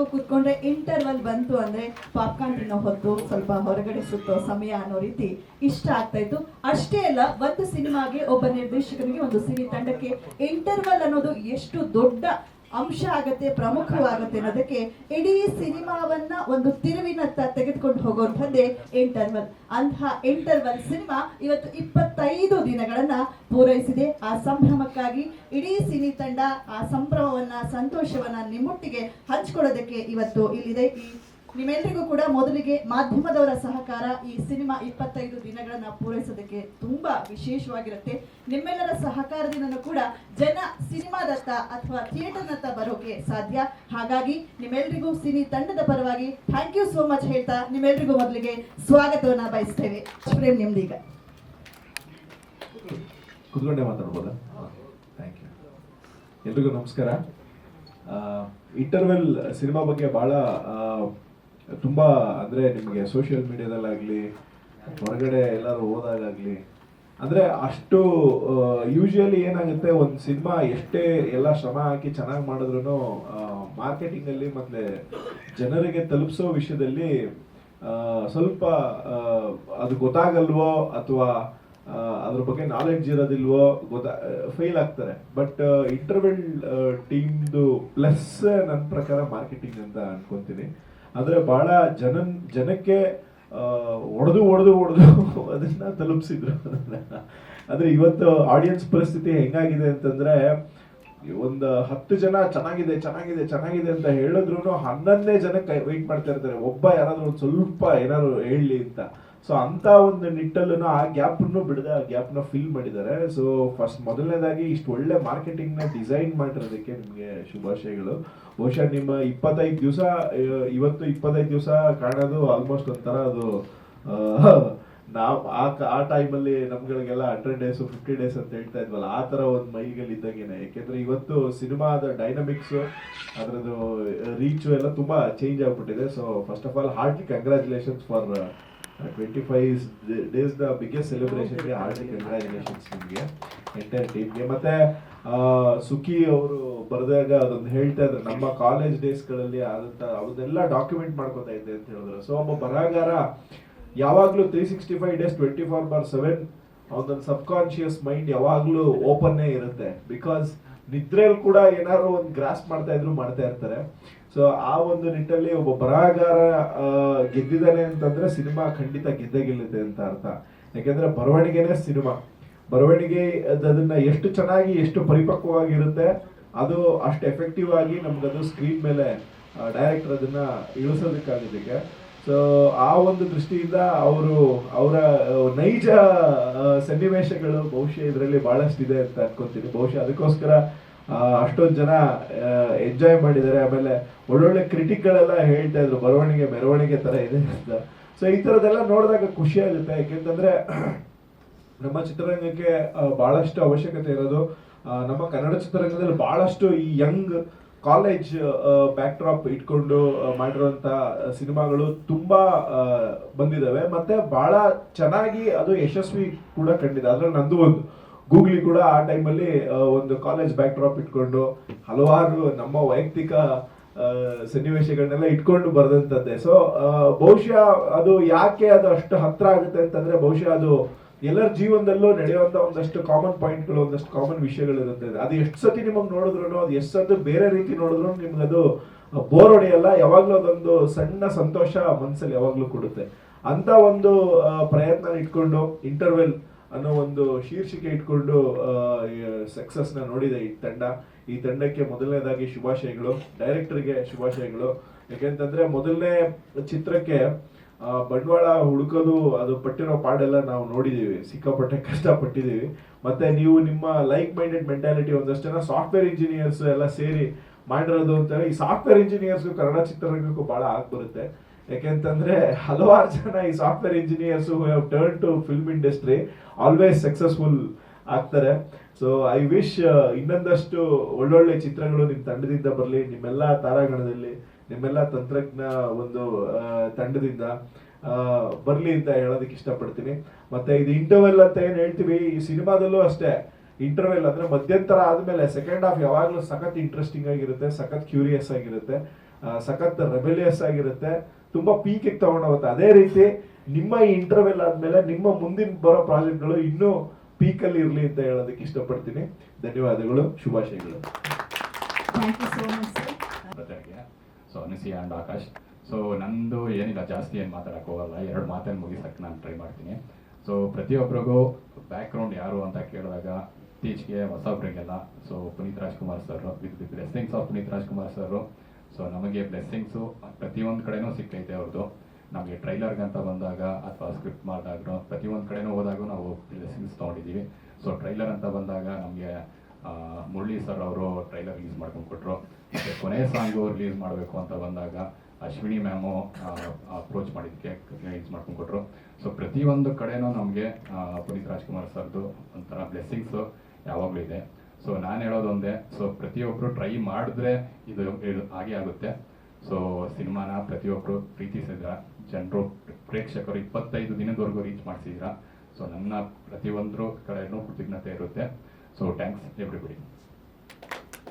ನಿಮ್ಮೆಲ್ರಿಗೂ ಕೂತ್ಕೊಂಡ್ರೆ ಇಂಟರ್ವಲ್ ಬಂತು ಅಂದ್ರೆ ಪಾಪ್ಕಾರ್ನ್ ತಿನ್ನೋ ಹೊತ್ತು ಸ್ವಲ್ಪ ಹೊರಗಡೆ ಸುತ್ತೋ ಸಮಯ ಅನ್ನೋ ರೀತಿ ಇಷ್ಟ ಆಗ್ತಾ ಇತ್ತು. ಅಷ್ಟೇ ಅಲ್ಲ, ಒಂದು ಸಿನಿಮಾಗೆ ಒಬ್ಬ ನಿರ್ದೇಶಕನಿಗೆ ಒಂದು ಸಿನಿ ತಂಡಕ್ಕೆ ಇಂಟರ್ವಲ್ ಅನ್ನೋದು ಎಷ್ಟು ದೊಡ್ಡ ಅಂಶ ಆಗತ್ತೆ, ಪ್ರಮುಖವಾಗತ್ತೆ ಅನ್ನೋದಕ್ಕೆ ಇಡೀ ಸಿನಿಮಾವನ್ನ ಒಂದು ತಿರುವಿನತ್ತ ತೆಗೆದುಕೊಂಡು ಹೋಗುವಂಥದ್ದೇ ಇಂಟರ್ವಲ್. ಅಂತಹ ಇಂಟರ್ವಲ್ ಸಿನಿಮಾ ಇವತ್ತು ಇಪ್ಪತ್ತೈದು ದಿನಗಳನ್ನ ಪೂರೈಸಿದೆ. ಆ ಸಂಭ್ರಮಕ್ಕಾಗಿ ಇಡೀ ಸಿನಿ ತಂಡ ಆ ಸಂಭ್ರಮವನ್ನ, ಸಂತೋಷವನ್ನ ನಿಮ್ಮೊಟ್ಟಿಗೆ ಹಂಚ್ಕೊಳ್ಳೋದಕ್ಕೆ ಇವತ್ತು ಇಲ್ಲಿದೆ. ಈ ನಿಮ್ಮೆಲ್ಲರಿಗೂ ಕೂಡ ಮೊದಲಿಗೆ ಮಾಧ್ಯಮದವರ ಸಹಕಾರ ಈ ಸಿನಿಮಾ ಇಪ್ಪತ್ತೈದು ದಿನಗಳನ್ನ ಪೂರೈಸೋದಕ್ಕೆ ತುಂಬಾ ವಿಶೇಷವಾಗಿರುತ್ತೆ. ನಿಮ್ಮೆಲ್ಲರ ಸಹಕಾರದಿಂದ ಕೂಡ ಜನ ಸಿನಿಮಾದತ್ತ ಅಥವಾ ಥಿಯೇಟರ್ನತ್ತ ಬರೋಕೆ ಸಾಧ್ಯ. ಹಾಗಾಗಿ ನಿಮ್ಮೆಲ್ಲರಿಗೂ ಸಿನಿ ತಂಡದ ಪರವಾಗಿ ಥ್ಯಾಂಕ್ ಯು ಸೋ ಮಚ್ ಹೇಳ್ತಾ ನಿಮ್ಮೆಲ್ಲರಿಗೂ ಮೊದಲಿಗೆ ಸ್ವಾಗತವನ್ನ ಬಯಸ್ತೇವೆ. ಪ್ರೇಮ್ ನಿಮ್ದೀಗ ಮಾತಾಡ್ಬೋದಾ? ಥ್ಯಾಂಕ್ ಯು ಎಲ್ರಿಗೂ ನಮಸ್ಕಾರ. ಇಂಟರ್ವೆಲ್ ಸಿನಿಮಾ ಬಗ್ಗೆ ಭಾಳ ತುಂಬ ಅಂದರೆ ನಿಮಗೆ ಸೋಷಿಯಲ್ ಮೀಡಿಯಾದಲ್ಲಾಗಲಿ ಹೊರಗಡೆ ಎಲ್ಲರೂ ಹೋದಾಗಲಿ ಅಂದರೆ ಅಷ್ಟು ಯೂಶುವಲಿ ಏನಾಗುತ್ತೆ, ಒಂದು ಸಿನಿಮಾ ಎಷ್ಟೇ ಎಲ್ಲ ಶ್ರಮ ಹಾಕಿ ಚೆನ್ನಾಗಿ ಮಾಡಿದ್ರು ಮಾರ್ಕೆಟಿಂಗಲ್ಲಿ ಮತ್ತು ಜನರಿಗೆ ತಲುಪಿಸೋ ವಿಷಯದಲ್ಲಿ ಸ್ವಲ್ಪ ಅದು ಗೊತ್ತಾಗಲ್ವೋ ಅಥವಾ ಅದ್ರ ಬಗ್ಗೆ ನಾಲೆಡ್ಜ್ ಇರೋದಿಲ್ವೋ, ಗೊತ್ತಾ ಫೇಲ್ ಆಗ್ತಾರೆ. ಬಟ್ ಇಂಟರ್ವೆಲ್ ಟೀಮ್ದು ಪ್ಲಸ್ ನನ್ನ ಪ್ರಕಾರ ಮಾರ್ಕೆಟಿಂಗ್ ಅಂತ ಅನ್ಕೊಂತೀನಿ. ಅಂದ್ರೆ ಬಹಳ ಜನ ಜನಕ್ಕೆ ಒಡೆದು ಒಡೆದು ಒಡೆದು ಅದನ್ನ ತಲುಪಿಸಿದ್ರು. ಅಂದ್ರೆ ಇವತ್ತು ಆಡಿಯನ್ಸ್ ಪರಿಸ್ಥಿತಿ ಹೆಂಗಾಗಿದೆ ಅಂತಂದ್ರೆ, ಒಂದು ಹತ್ತು ಜನ ಚೆನ್ನಾಗಿದೆ ಚೆನ್ನಾಗಿದೆ ಚೆನ್ನಾಗಿದೆ ಅಂತ ಹೇಳಿದ್ರು ಹನ್ನೊಂದನೇ ಜನಕ್ಕೆ ವೆಯ್ಟ್ ಮಾಡ್ತಾ ಇರ್ತಾರೆ. ಒಬ್ಬ ಯಾರಾದ್ರೂ ಒಂದು ಸ್ವಲ್ಪ ಏನಾದ್ರು ಹೇಳಲಿ ಅಂತ. ಸೊ ಅಂತ ಒಂದು ನಿಟ್ಟಲ್ಲೂ ಆ ಗ್ಯಾಪ್ ಬಿಡದೆ ಆ ಗ್ಯಾಪ್ನ ಫಿಲ್ ಮಾಡಿದ್ದಾರೆ. ಸೊ ಫಸ್ಟ್ ಮೊದಲನೇದಾಗಿ ಇಷ್ಟು ಒಳ್ಳೆ ಮಾರ್ಕೆಟಿಂಗ್ನ ಡಿಸೈನ್ ಮಾಡಿರೋದಕ್ಕೆ ನಿಮಗೆ ಶುಭಾಶಯಗಳು. ಬಹುಶಃ ನಿಮ್ಮ ಇಪ್ಪತ್ತೈದು ದಿವಸ ಇವತ್ತು ಇಪ್ಪತ್ತೈದು ದಿವಸ ಕಾಣೋದು ಆಲ್ಮೋಸ್ಟ್ ಒಂಥರ ಅದು ನಾವ್ ಆ ಆ ಟೈಮಲ್ಲಿ ನಮ್ಗಳಿಗೆಲ್ಲ ಹಂಡ್ರೆಡ್ ಡೇಸ್ ಫಿಫ್ಟಿ ಡೇಸ್ ಅಂತ ಹೇಳ್ತಾ ಇದ್ವಲ್ಲ, ಆ ತರ ಒಂದು ಮೈಗಲ್ಲಿ ಇದ್ದಂಗೆನೆ ಯಾಕೆಂದ್ರೆ ಇವತ್ತು ಸಿನಿಮಾದ ಡೈನಮಿಕ್ಸು ಅದರದ್ದು ರೀಚು ಎಲ್ಲ ತುಂಬಾ ಚೇಂಜ್ ಆಗಿಬಿಟ್ಟಿದೆ. So first of all heartly congratulations for twenty five days the biggest ಸೆಲೆಬ್ರೇಷನ್ಗೆ heartly congratulations ನಿಮಗೆ ಎಂಟೈರ್ ಟೀಮ್ಗೆ ಮತ್ತೆ ಸುಖಿ ಅವರು ಬರೆದಾಗ ಅದೊಂದು ಹೇಳ್ತಾ ಇದ್ರು, ನಮ್ಮ ಕಾಲೇಜ್ ಡೇಸ್ಗಳಲ್ಲಿ ಆದಂತ ಅವನ್ನೆಲ್ಲ ಡಾಕ್ಯುಮೆಂಟ್ ಮಾಡ್ಕೊತಾ ಇದ್ದೆ ಅಂತ ಹೇಳಿದ್ರು. ಸೊ ಒಬ್ಬ ಬರಹಗಾರ ಯಾವಾಗಲೂ three sixty five days twenty four bar seven ಅವನ ಸಬ್ ಕಾನ್ಶಿಯಸ್ ಮೈಂಡ್ ಯಾವಾಗಲೂ ಓಪನ್ನೇ ಇರುತ್ತೆ. ಬಿಕಾಸ್ ನಿದ್ರೆಯಲ್ಲಿ ಕೂಡ ಏನಾದ್ರು ಒಂದು ಗ್ರಾಸ್ ಮಾಡ್ತಾ ಇದ್ರು, ಮಾಡ್ತಾ ಇರ್ತಾರೆ. ಸೊ ಆ ಒಂದು ನಿಟ್ಟಲ್ಲಿ ಒಬ್ಬ ಬರಹಗಾರ ಗೆದ್ದಿದ್ದಾನೆ ಅಂತಂದ್ರೆ ಸಿನಿಮಾ ಖಂಡಿತ ಗೆದ್ದೇ ಗೆಲ್ಲುತ್ತೆ ಅಂತ ಅರ್ಥ. ಯಾಕೆಂದ್ರೆ ಬರವಣಿಗೆನೇ ಸಿನಿಮಾ. ಬರವಣಿಗೆ ಅದ್- ಅದನ್ನ ಎಷ್ಟು ಚೆನ್ನಾಗಿ, ಎಷ್ಟು ಪರಿಪಕ್ವವಾಗಿರುತ್ತೆ, ಅದು ಅಷ್ಟು ಎಫೆಕ್ಟಿವ್ ಆಗಿ ನಮ್ಗದು ಸ್ಕ್ರೀನ್ ಮೇಲೆ ಡೈರೆಕ್ಟರ್ ಅದನ್ನ ಇಳಿಸೋದಕ್ಕಾಗೋದಕ್ಕೆ ಸೊ ಆ ಒಂದು ದೃಷ್ಟಿಯಿಂದ ಅವರು, ಅವರ ನೈಜ ಸನ್ನಿವೇಶಗಳು ಬಹುಶಃ ಇದರಲ್ಲಿ ಬಹಳಷ್ಟಿದೆ ಅಂತ ಅನ್ಕೊಂತೀನಿ. ಬಹುಶಃ ಅದಕ್ಕೋಸ್ಕರ ಅಷ್ಟೊಂದು ಜನ ಎಂಜಾಯ್ ಮಾಡಿದ್ದಾರೆ. ಆಮೇಲೆ ಒಳ್ಳೊಳ್ಳೆ ಕ್ರಿಟಿಕ್ಗಳೆಲ್ಲ ಹೇಳ್ತಾ ಇದ್ರು, ಬರವಣಿಗೆ, ಮೆರವಣಿಗೆ ತರ ಇದೆ ಅಂತ. ಸೊ ಈ ಥರದ್ದೆಲ್ಲ ನೋಡಿದಾಗ ಖುಷಿ ಆಗುತ್ತೆ. ಯಾಕೆಂತಂದ್ರೆ, ನಮ್ಮ ಚಿತ್ರರಂಗಕ್ಕೆ ಭಾಳಷ್ಟು ಅವಶ್ಯಕತೆ ಇರೋದು ನಮ್ಮ ಕನ್ನಡ ಚಿತ್ರರಂಗದಲ್ಲಿ ಬಹಳಷ್ಟು ಈ ಯಂಗ್ ಕಾಲೇಜ್ ಬ್ಯಾಕ್ ಡ್ರಾಪ್ ಇಟ್ಕೊಂಡು ಮಾಡಿರುವಂಥ ಸಿನಿಮಾಗಳು ತುಂಬಾ ಬಂದಿದ್ದಾವೆ. ಮತ್ತು ಬಹಳ ಚೆನ್ನಾಗಿ ಅದು ಯಶಸ್ವಿ ಕೂಡ ಕಂಡಿದೆ. ಅದರಲ್ಲಿ ನಂದು ಒಂದು. ಗೂಗ್ಲಿ ಕೂಡ ಆ ಟೈಮಲ್ಲಿ ಒಂದು ಕಾಲೇಜ್ ಬ್ಯಾಕ್ ಡ್ರಾಪ್ ಇಟ್ಕೊಂಡು ಹಲವಾರು ನಮ್ಮ ವೈಯಕ್ತಿಕ ಸನ್ನಿವೇಶಗಳನ್ನೆಲ್ಲ ಇಟ್ಕೊಂಡು ಬರೆದಂತದ್ದೇ. ಸೊ ಬಹುಶಃ ಅದು ಯಾಕೆ ಅದು ಅಷ್ಟು ಹತ್ರ ಆಗುತ್ತೆ ಅಂತಂದ್ರೆ ಬಹುಶಃ ಅದು ಎಲ್ಲರ ಜೀವನದಲ್ಲೂ ನಡೆಯುವಂತ ಒಂದಷ್ಟು ಕಾಮನ್ ಪಾಯಿಂಟ್ಗಳು ಒಂದಷ್ಟು ಕಾಮನ್ ವಿಷಯಗಳು ಇರುತ್ತೆ ಅದು ಎಷ್ಟು ಸತಿ ನಿಮಗೆ ನೋಡಿದ್ರು ಅದು ಎಷ್ಟು ಸತಿ ಬೇರೆ ರೀತಿ ನೋಡಿದ್ರು ನಿಮ್ಗೆ ಅದು ಬೋರ್ ಹೊಡೆಯಲ್ಲ. ಯಾವಾಗಲೂ ಅದೊಂದು ಸಣ್ಣ ಸಂತೋಷ ಮನಸ್ಸಲ್ಲಿ ಯಾವಾಗಲೂ ಕೊಡುತ್ತೆ. ಅಂತ ಒಂದು ಪ್ರಯತ್ನ ಇಟ್ಕೊಂಡು ಇಂಟರ್ವೆಲ್ ಅನ್ನೋ ಒಂದು ಶೀರ್ಷಿಕೆ ಇಟ್ಕೊಂಡು ಸಕ್ಸಸ್ನ ನೋಡಿದೆ ಈ ತಂಡ. ಈ ತಂಡಕ್ಕೆ ಮೊದಲನೇದಾಗಿ ಶುಭಾಶಯಗಳು ಡೈರೆಕ್ಟರ್ಗೆ ಶುಭಾಶಯಗಳು. ಯಾಕೆಂತಂದ್ರೆ ಮೊದಲನೇ ಚಿತ್ರಕ್ಕೆ ಬಂಡವಾಳ ಹುಡುಕೋದು, ಅದು ಪಟ್ಟಿರೋ ಪಾಡೆಲ್ಲ ನಾವು ನೋಡಿದೀವಿ. ಸಿಕ್ಕಾಪಟ್ಟೆ ಕಷ್ಟಪಟ್ಟಿದ್ದೀವಿ ಮತ್ತೆ ನೀವು ನಿಮ್ಮ ಲೈಕ್ ಮೈಂಡೆಡ್ ಮೆಂಟಾಲಿಟಿ ಒಂದಷ್ಟು ಜನ ಸಾಫ್ಟ್ವೇರ್ ಇಂಜಿನಿಯರ್ಸ್ ಎಲ್ಲ ಸೇರಿ ಮಾಡಿರೋದು ಅಂತಾರೆ ಈ ಸಾಫ್ಟ್ವೇರ್ ಇಂಜಿನಿಯರ್ಸ್ ಕನ್ನಡ ಚಿತ್ರರಂಗಕ್ಕೂ ಬಹಳ ಆಗ್ ಬರುತ್ತೆ ಯಾಕೆಂತಂದ್ರೆ ಹಲವಾರು ಜನ ಈ software engineers turn to film industry always successful ಆಗ್ತಾರೆ. ಸೊ ಐ ವಿಶ್ ಇನ್ನೊಂದಷ್ಟು ಒಳ್ಳೊಳ್ಳೆ ಚಿತ್ರಗಳು ನಿಮ್ಮ ತಂಡದಿಂದ ಬರಲಿ, ನಿಮ್ಮೆಲ್ಲ ತಾರಾಗಣದಲ್ಲಿ, ನಿಮ್ಮೆಲ್ಲ ತಂತ್ರಜ್ಞ ಒಂದು ತಂಡದಿಂದ ಬರ್ಲಿ ಅಂತ ಹೇಳೋದಕ್ಕೆ ಇಷ್ಟಪಡ್ತೀನಿ. ಮತ್ತೆ ಇದು ಇಂಟರ್ವೆಲ್ ಅಂತ ಏನು ಹೇಳ್ತೀವಿ, ಈ ಸಿನಿಮಾದಲ್ಲೂ ಅಷ್ಟೇ. ಇಂಟರ್ವೆಲ್ ಅಂದ್ರೆ ಮಧ್ಯಂತರ ಆದಮೇಲೆ ಸೆಕೆಂಡ್ ಹಾಫ್ ಯಾವಾಗಲೂ ಸಖತ್ ಇಂಟ್ರೆಸ್ಟಿಂಗ್ ಆಗಿರುತ್ತೆ, ಸಖತ್ ಕ್ಯೂರಿಯಸ್ ಆಗಿರುತ್ತೆ ಸಖತ್ ರೆಬೆಲಿಯಸ್ ಆಗಿರುತ್ತೆ. ತುಂಬಾ ಪೀಕಿಗೆ ತಗೊಂಡೋಗುತ್ತೆ ಅದೇ ರೀತಿ ನಿಮ್ಮ ಈ ಇಂಟರ್ವೆಲ್ ಆದ್ಮೇಲೆ ನಿಮ್ಮ ಮುಂದಿನ ಬರೋ ಪ್ರಾಜೆಕ್ಟ್ಗಳು ಇನ್ನೂ ಪೀಕಲ್ಲಿ ಇರಲಿ ಅಂತ ಹೇಳೋದಕ್ಕೆ ಇಷ್ಟಪಡ್ತೀನಿ. ಧನ್ಯವಾದಗಳು ಶುಭಾಶಯಗಳು. Thank you so much sir ಬ್ರದರ್ಗೆ so Anusi and Aakash. So ನಂದು ಏನಿಲ್ಲ ಜಾಸ್ತಿ ಏನು ಮಾತಾಡಕ್ಕೆ ಹೋಗಲ್ಲ. ಎರಡು ಮಾತನ್ನು ಮುಗಿಸಕ್ಕೆ ನಾನು ಟ್ರೈ ಮಾಡ್ತೀನಿ. ಸೊ ಪ್ರತಿಯೊಬ್ಬರಿಗೂ ಬ್ಯಾಕ್ಗ್ರೌಂಡ್ ಯಾರು ಅಂತ ಕೇಳಿದಾಗ ಇತ್ತೀಚೆಗೆ ಹೊಸಬ್ರಿಗೆಲ್ಲ so Puneeth Rajkumar sir with the blessings of Puneeth Rajkumar sir so ನಮಗೆ ಬ್ಲೆಸ್ಸಿಂಗ್ಸು ಪ್ರತಿಯೊಂದು ಕಡೆನೂ ಸಿಕ್ಕೈತೆ ಅವ್ರದ್ದು ನಮಗೆ ಟ್ರೈಲರ್ಗೆ ಅಂತ ಬಂದಾಗ ಅಥವಾ ಸ್ಕ್ರಿಪ್ಟ್ ಮಾಡಿದಾಗ ಪ್ರತಿಯೊಂದು ಕಡೆನೂ ಹೋದಾಗೂ ನಾವು ಬ್ಲೆಸ್ಸಿಂಗ್ಸ್ ತೊಗೊಂಡಿದ್ದೀವಿ ಸೊ ಟ್ರೈಲರ್ ಅಂತ ಬಂದಾಗ ನಮಗೆ ಮುರಳಿ ಸರ್ ಅವರು ಟ್ರೈಲರ್ ರಿಲೀಸ್ ಮಾಡ್ಕೊಂಡು ಕೊಟ್ಟರು ಮತ್ತು ಕೊನೆ ಸಾಂಗು ರಿಲೀಸ್ ಮಾಡಬೇಕು ಅಂತ ಬಂದಾಗ ಅಶ್ವಿನಿ ಮ್ಯಾಮು ಅಪ್ರೋಚ್ ಮಾಡಿದ್ದಕ್ಕೆ ರಿಲೀಸ್ ಮಾಡ್ಕೊಂಡು ಕೊಟ್ಟರು ಸೊ ಪ್ರತಿಯೊಂದು ಕಡೆನೂ ನಮಗೆ ಪುನೀತ್ ರಾಜ್ಕುಮಾರ್ ಸರ್ದು ಒಂಥರ ಬ್ಲೆಸ್ಸಿಂಗ್ಸು ಯಾವಾಗಲೂ ಇದೆ. ಸೊ ನಾನು ಹೇಳೋದೊಂದೇ ಸೊ ಪ್ರತಿಯೊಬ್ಬರು ಟ್ರೈ ಮಾಡಿದ್ರೆ ಇದು ಹಾಗೆ ಆಗುತ್ತೆ. ಸೊ ಸಿನಿಮಾನ ಪ್ರತಿಯೊಬ್ಬರು ಪ್ರೀತಿಸಿದ್ರ. ಜನರು ಪ್ರೇಕ್ಷಕರು ಇಪ್ಪತ್ತೈದು ದಿನದವರೆಗೂ ರೀಚ್ ಮಾಡಿಸಿದ್ರ. ಸೊ ನನ್ನ ಪ್ರತಿಯೊಂದ್ರ ಕಡೆಯೂ ಕೃತಜ್ಞತೆ ಇರುತ್ತೆ. ಸೊ ಥ್ಯಾಂಕ್ಸ್ ಎವ್ರಿಬಡಿ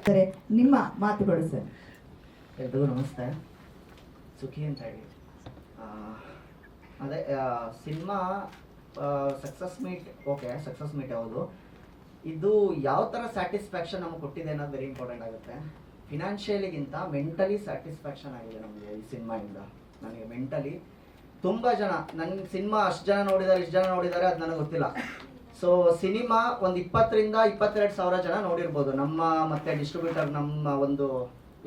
ಸರಿ ನಿಮ್ಮ ಮಾತುಗಳು ಸರ್. ಎಲ್ರಿಗೂ ನಮಸ್ತೆ ಸುಖಿ ಅಂತ ಹೇಳಿ. ಆ, ಅದೇ cinema success meet okay success meet ಹೌದು ಇದು ಯಾವ ಥರ ಸ್ಯಾಟಿಸ್ಫ್ಯಾಕ್ಷನ್ ನಮಗೆ ಕೊಟ್ಟಿದೆ ಅನ್ನೋದು ವೆರಿ ಇಂಪಾರ್ಟೆಂಟ್ ಆಗುತ್ತೆ. ಫಿನಾನ್ಷಿಯಲಿಗಿಂತ ಮೆಂಟಲಿ ಸ್ಯಾಟಿಸ್ಫ್ಯಾಕ್ಷನ್ ಆಗಿದೆ ನಮಗೆ ಈ ಸಿನಿಮಾಯಿಂದ ನನಗೆ ಮೆಂಟಲಿ ತುಂಬ ಜನ ನನ್ನ ಸಿನಿಮಾ ಅಷ್ಟು ಜನ ನೋಡಿದ್ದಾರೆ ಇಷ್ಟು ಜನ ನೋಡಿದ್ದಾರೆ ಅದು ನನಗೆ ಗೊತ್ತಿಲ್ಲ. ಸೊ ಸಿನಿಮಾ ಒಂದು ಇಪ್ಪತ್ತರಿಂದ ಇಪ್ಪತ್ತೆರಡು ಸಾವಿರ ಜನ ನೋಡಿರ್ಬೋದು. ನಮ್ಮ ಮತ್ತೆ ಡಿಸ್ಟ್ರಿಬ್ಯೂಟರ್ ನಮ್ಮ ಒಂದು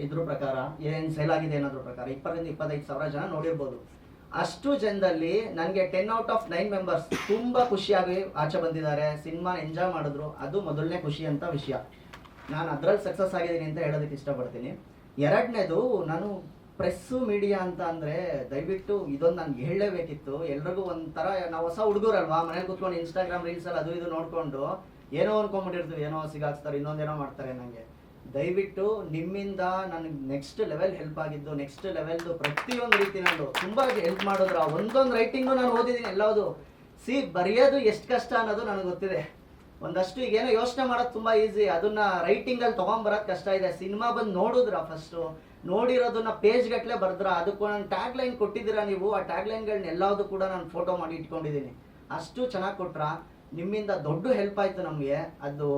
ಇದ್ರ ಪ್ರಕಾರ, ಏನು ಸೇಲ್ ಆಗಿದೆ ಅನ್ನೋದ್ರ ಪ್ರಕಾರ ಇಪ್ಪತ್ತರಿಂದ ಇಪ್ಪತ್ತೈದು ಸಾವಿರ ಜನ ನೋಡಿರ್ಬೋದು. ಅಷ್ಟು ಜನದಲ್ಲಿ ನನಗೆ ten out of nine members ತುಂಬ ಖುಷಿಯಾಗಿ ಆಚೆ ಬಂದಿದ್ದಾರೆ ಸಿನಿಮಾ ಎಂಜಾಯ್ ಮಾಡಿದ್ರು, ಅದು ಮೊದಲನೇ ಖುಷಿ ಅಂತ ವಿಷಯ. ನಾನು ಅದರಲ್ಲಿ ಸಕ್ಸಸ್ ಆಗಿದ್ದೀನಿ ಅಂತ ಹೇಳೋದಕ್ಕೆ ಇಷ್ಟಪಡ್ತೀನಿ. ಎರಡನೇದು, ನಾನು ಪ್ರೆಸ್ಸು ಮೀಡಿಯಾ ಅಂತ ಅಂದರೆ ದಯವಿಟ್ಟು ಇದೊಂದು ನಾನು ಹೇಳಲೇಬೇಕಿತ್ತು. ಎಲ್ರಿಗೂ ಒಂಥರ ನಾವು ಹೊಸ ಹುಡುಗರಲ್ವಾ? ಮನೇಲಿ ಕೂತ್ಕೊಂಡು ಇನ್ಸ್ಟಾಗ್ರಾಮ್ ರೀಲ್ಸಲ್ಲಿ ಅದು ಇದು ನೋಡಿಕೊಂಡು ಏನೋ ಅನ್ಕೊಂಡ್ಬಿಟ್ಟಿರ್ತೀವಿ, ಏನೋ ಸಿಗಾಕ್ಸ್ತಾರೆ, ಇನ್ನೊಂದೇನೋ ಮಾಡ್ತಾರೆ ನನಗೆ ದಯವಿಟ್ಟು ನಿಮ್ಮಿಂದ ನನಗೆ ನೆಕ್ಸ್ಟ್ ಲೆವೆಲ್ ಹೆಲ್ಪ್ ಆಗಿದ್ದು ನೆಕ್ಸ್ಟ್ ಲೆವೆಲ್ದು ಪ್ರತಿಯೊಂದು ರೀತಿ ನಾನು ತುಂಬ ಹೆಲ್ಪ್ ಮಾಡಿದ್ರು. ಆ ಒಂದೊಂದು ರೈಟಿಂಗು ನಾನು ಓದಿದ್ದೀನಿ ಎಲ್ಲವುದು. ಸಿ, ಬರೆಯೋದು ಎಷ್ಟು ಕಷ್ಟ ಅನ್ನೋದು ನನಗೆ ಗೊತ್ತಿದೆ. ಒಂದಷ್ಟು ಈಗ ಏನೋ ಯೋಚನೆ ಮಾಡೋದು ತುಂಬಾ ಈಸಿ ಅದನ್ನ ರೈಟಿಂಗ್ ಅಲ್ಲಿ ತಗೊಂಬರೋದು ಕಷ್ಟ ಇದೆ. ಸಿನಿಮಾ ಬಂದು ನೋಡಿದ್ರ ಫಸ್ಟ್ ನೋಡಿರೋದನ್ನ ಪೇಜ್ ಗಟ್ಲೆ ಬರ್ದ್ರ? ಅದಕ್ಕೂ ನಾನು ಟ್ಯಾಗ್ ಲೈನ್ ಕೊಟ್ಟಿದ್ದೀರಾ ನೀವು? ಆ ಟ್ಯಾಗ್ ಲೈನ್ಗಳನ್ನ ಎಲ್ಲದೂ ಕೂಡ ನಾನು ಫೋಟೋ ಮಾಡಿ ಇಟ್ಕೊಂಡಿದ್ದೀನಿ ಅಷ್ಟು ಚೆನ್ನಾಗಿ ಕೊಟ್ರ? ನಿಮ್ಮಿಂದ ದೊಡ್ಡ ಹೆಲ್ಪ್ ಆಯ್ತು ನಮಗೆ. ಅದು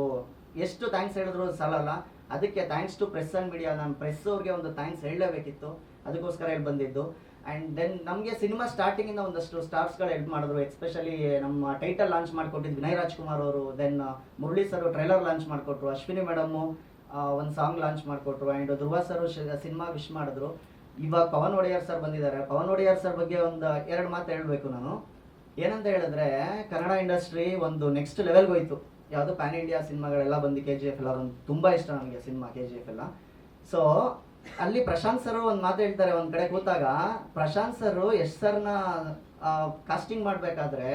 ಎಷ್ಟು ಥ್ಯಾಂಕ್ಸ್ ಹೇಳಿದ್ರು ಸಾಲಲ್ಲ. ಅದಕ್ಕೆ thanks to press and media ನಾನು ಪ್ರೆಸ್ ಅವ್ರಿಗೆ ಒಂದು ಥ್ಯಾಂಕ್ಸ್ ಹೇಳಲೇಬೇಕಿತ್ತು. ಅದಕ್ಕೋಸ್ಕರ ಇಲ್ಲಿ ಬಂದಿದ್ದು. ಆ್ಯಂಡ್ ದೆನ್ ನಮಗೆ ಸಿನಿಮಾ ಸ್ಟಾರ್ಟಿಂಗಿಂದ ಒಂದಷ್ಟು ಸ್ಟಾರ್ಸ್ಗಳು ಹೆಲ್ಪ್ ಮಾಡಿದ್ರು. ಎಸ್ಪೆಷಲಿ ನಮ್ಮ ಟೈಟಲ್ ಲಾಂಚ್ ಮಾಡಿಕೊಟ್ಟಿದ್ದು ವಿನಯ್ ರಾಜ್ಕುಮಾರ್ ಅವರು then Murali sir trailer launch ಮಾಡಿಕೊಟ್ರು. ಅಶ್ವಿನಿ ಮೇಡಮು ಒಂದು ಸಾಂಗ್ ಲಾಂಚ್ ಮಾಡಿಕೊಟ್ರು. And Dhruva sir cinema wish ಮಾಡಿದ್ರು. ಇವಾಗ ಪವನ್ ಒಡೆಯರ್ ಸರ್ ಬಂದಿದ್ದಾರೆ. ಪವನ್ ಒಡೆಯರ್ ಸರ್ ಬಗ್ಗೆ ಒಂದು ಎರಡು ಮಾತು ಹೇಳಬೇಕು ನಾನು. ಏನಂತ ಹೇಳಿದ್ರೆ ಕನ್ನಡ ಇಂಡಸ್ಟ್ರಿ ಒಂದು ನೆಕ್ಸ್ಟ್ ಲೆವೆಲ್ಗೆ ಹೋಯ್ತು ಯಾವುದು ಪ್ಯಾನ್ ಇಂಡಿಯಾ ಸಿನಿಮಾಗಳೆಲ್ಲ ಬಂದು ಕೆ ಜಿ ಎಫ್ ಎಲ್ಲ ಒಂದು ತುಂಬ ಇಷ್ಟ ನನಗೆ ಸಿನಿಮಾ ಕೆ ಜಿ ಎಫ್ ಎಲ್ಲ. ಸೊ ಅಲ್ಲಿ ಪ್ರಶಾಂತ್ ಸರ್ ಒಂದು ಮಾತು ಹೇಳ್ತಾರೆ ಒಂದು ಕಡೆ ಕೂತಾಗ, ಪ್ರಶಾಂತ್ ಸರ್ ಯಶ್ ಸರ್ನ ಕಾಸ್ಟಿಂಗ್ ಮಾಡಬೇಕಾದ್ರೆ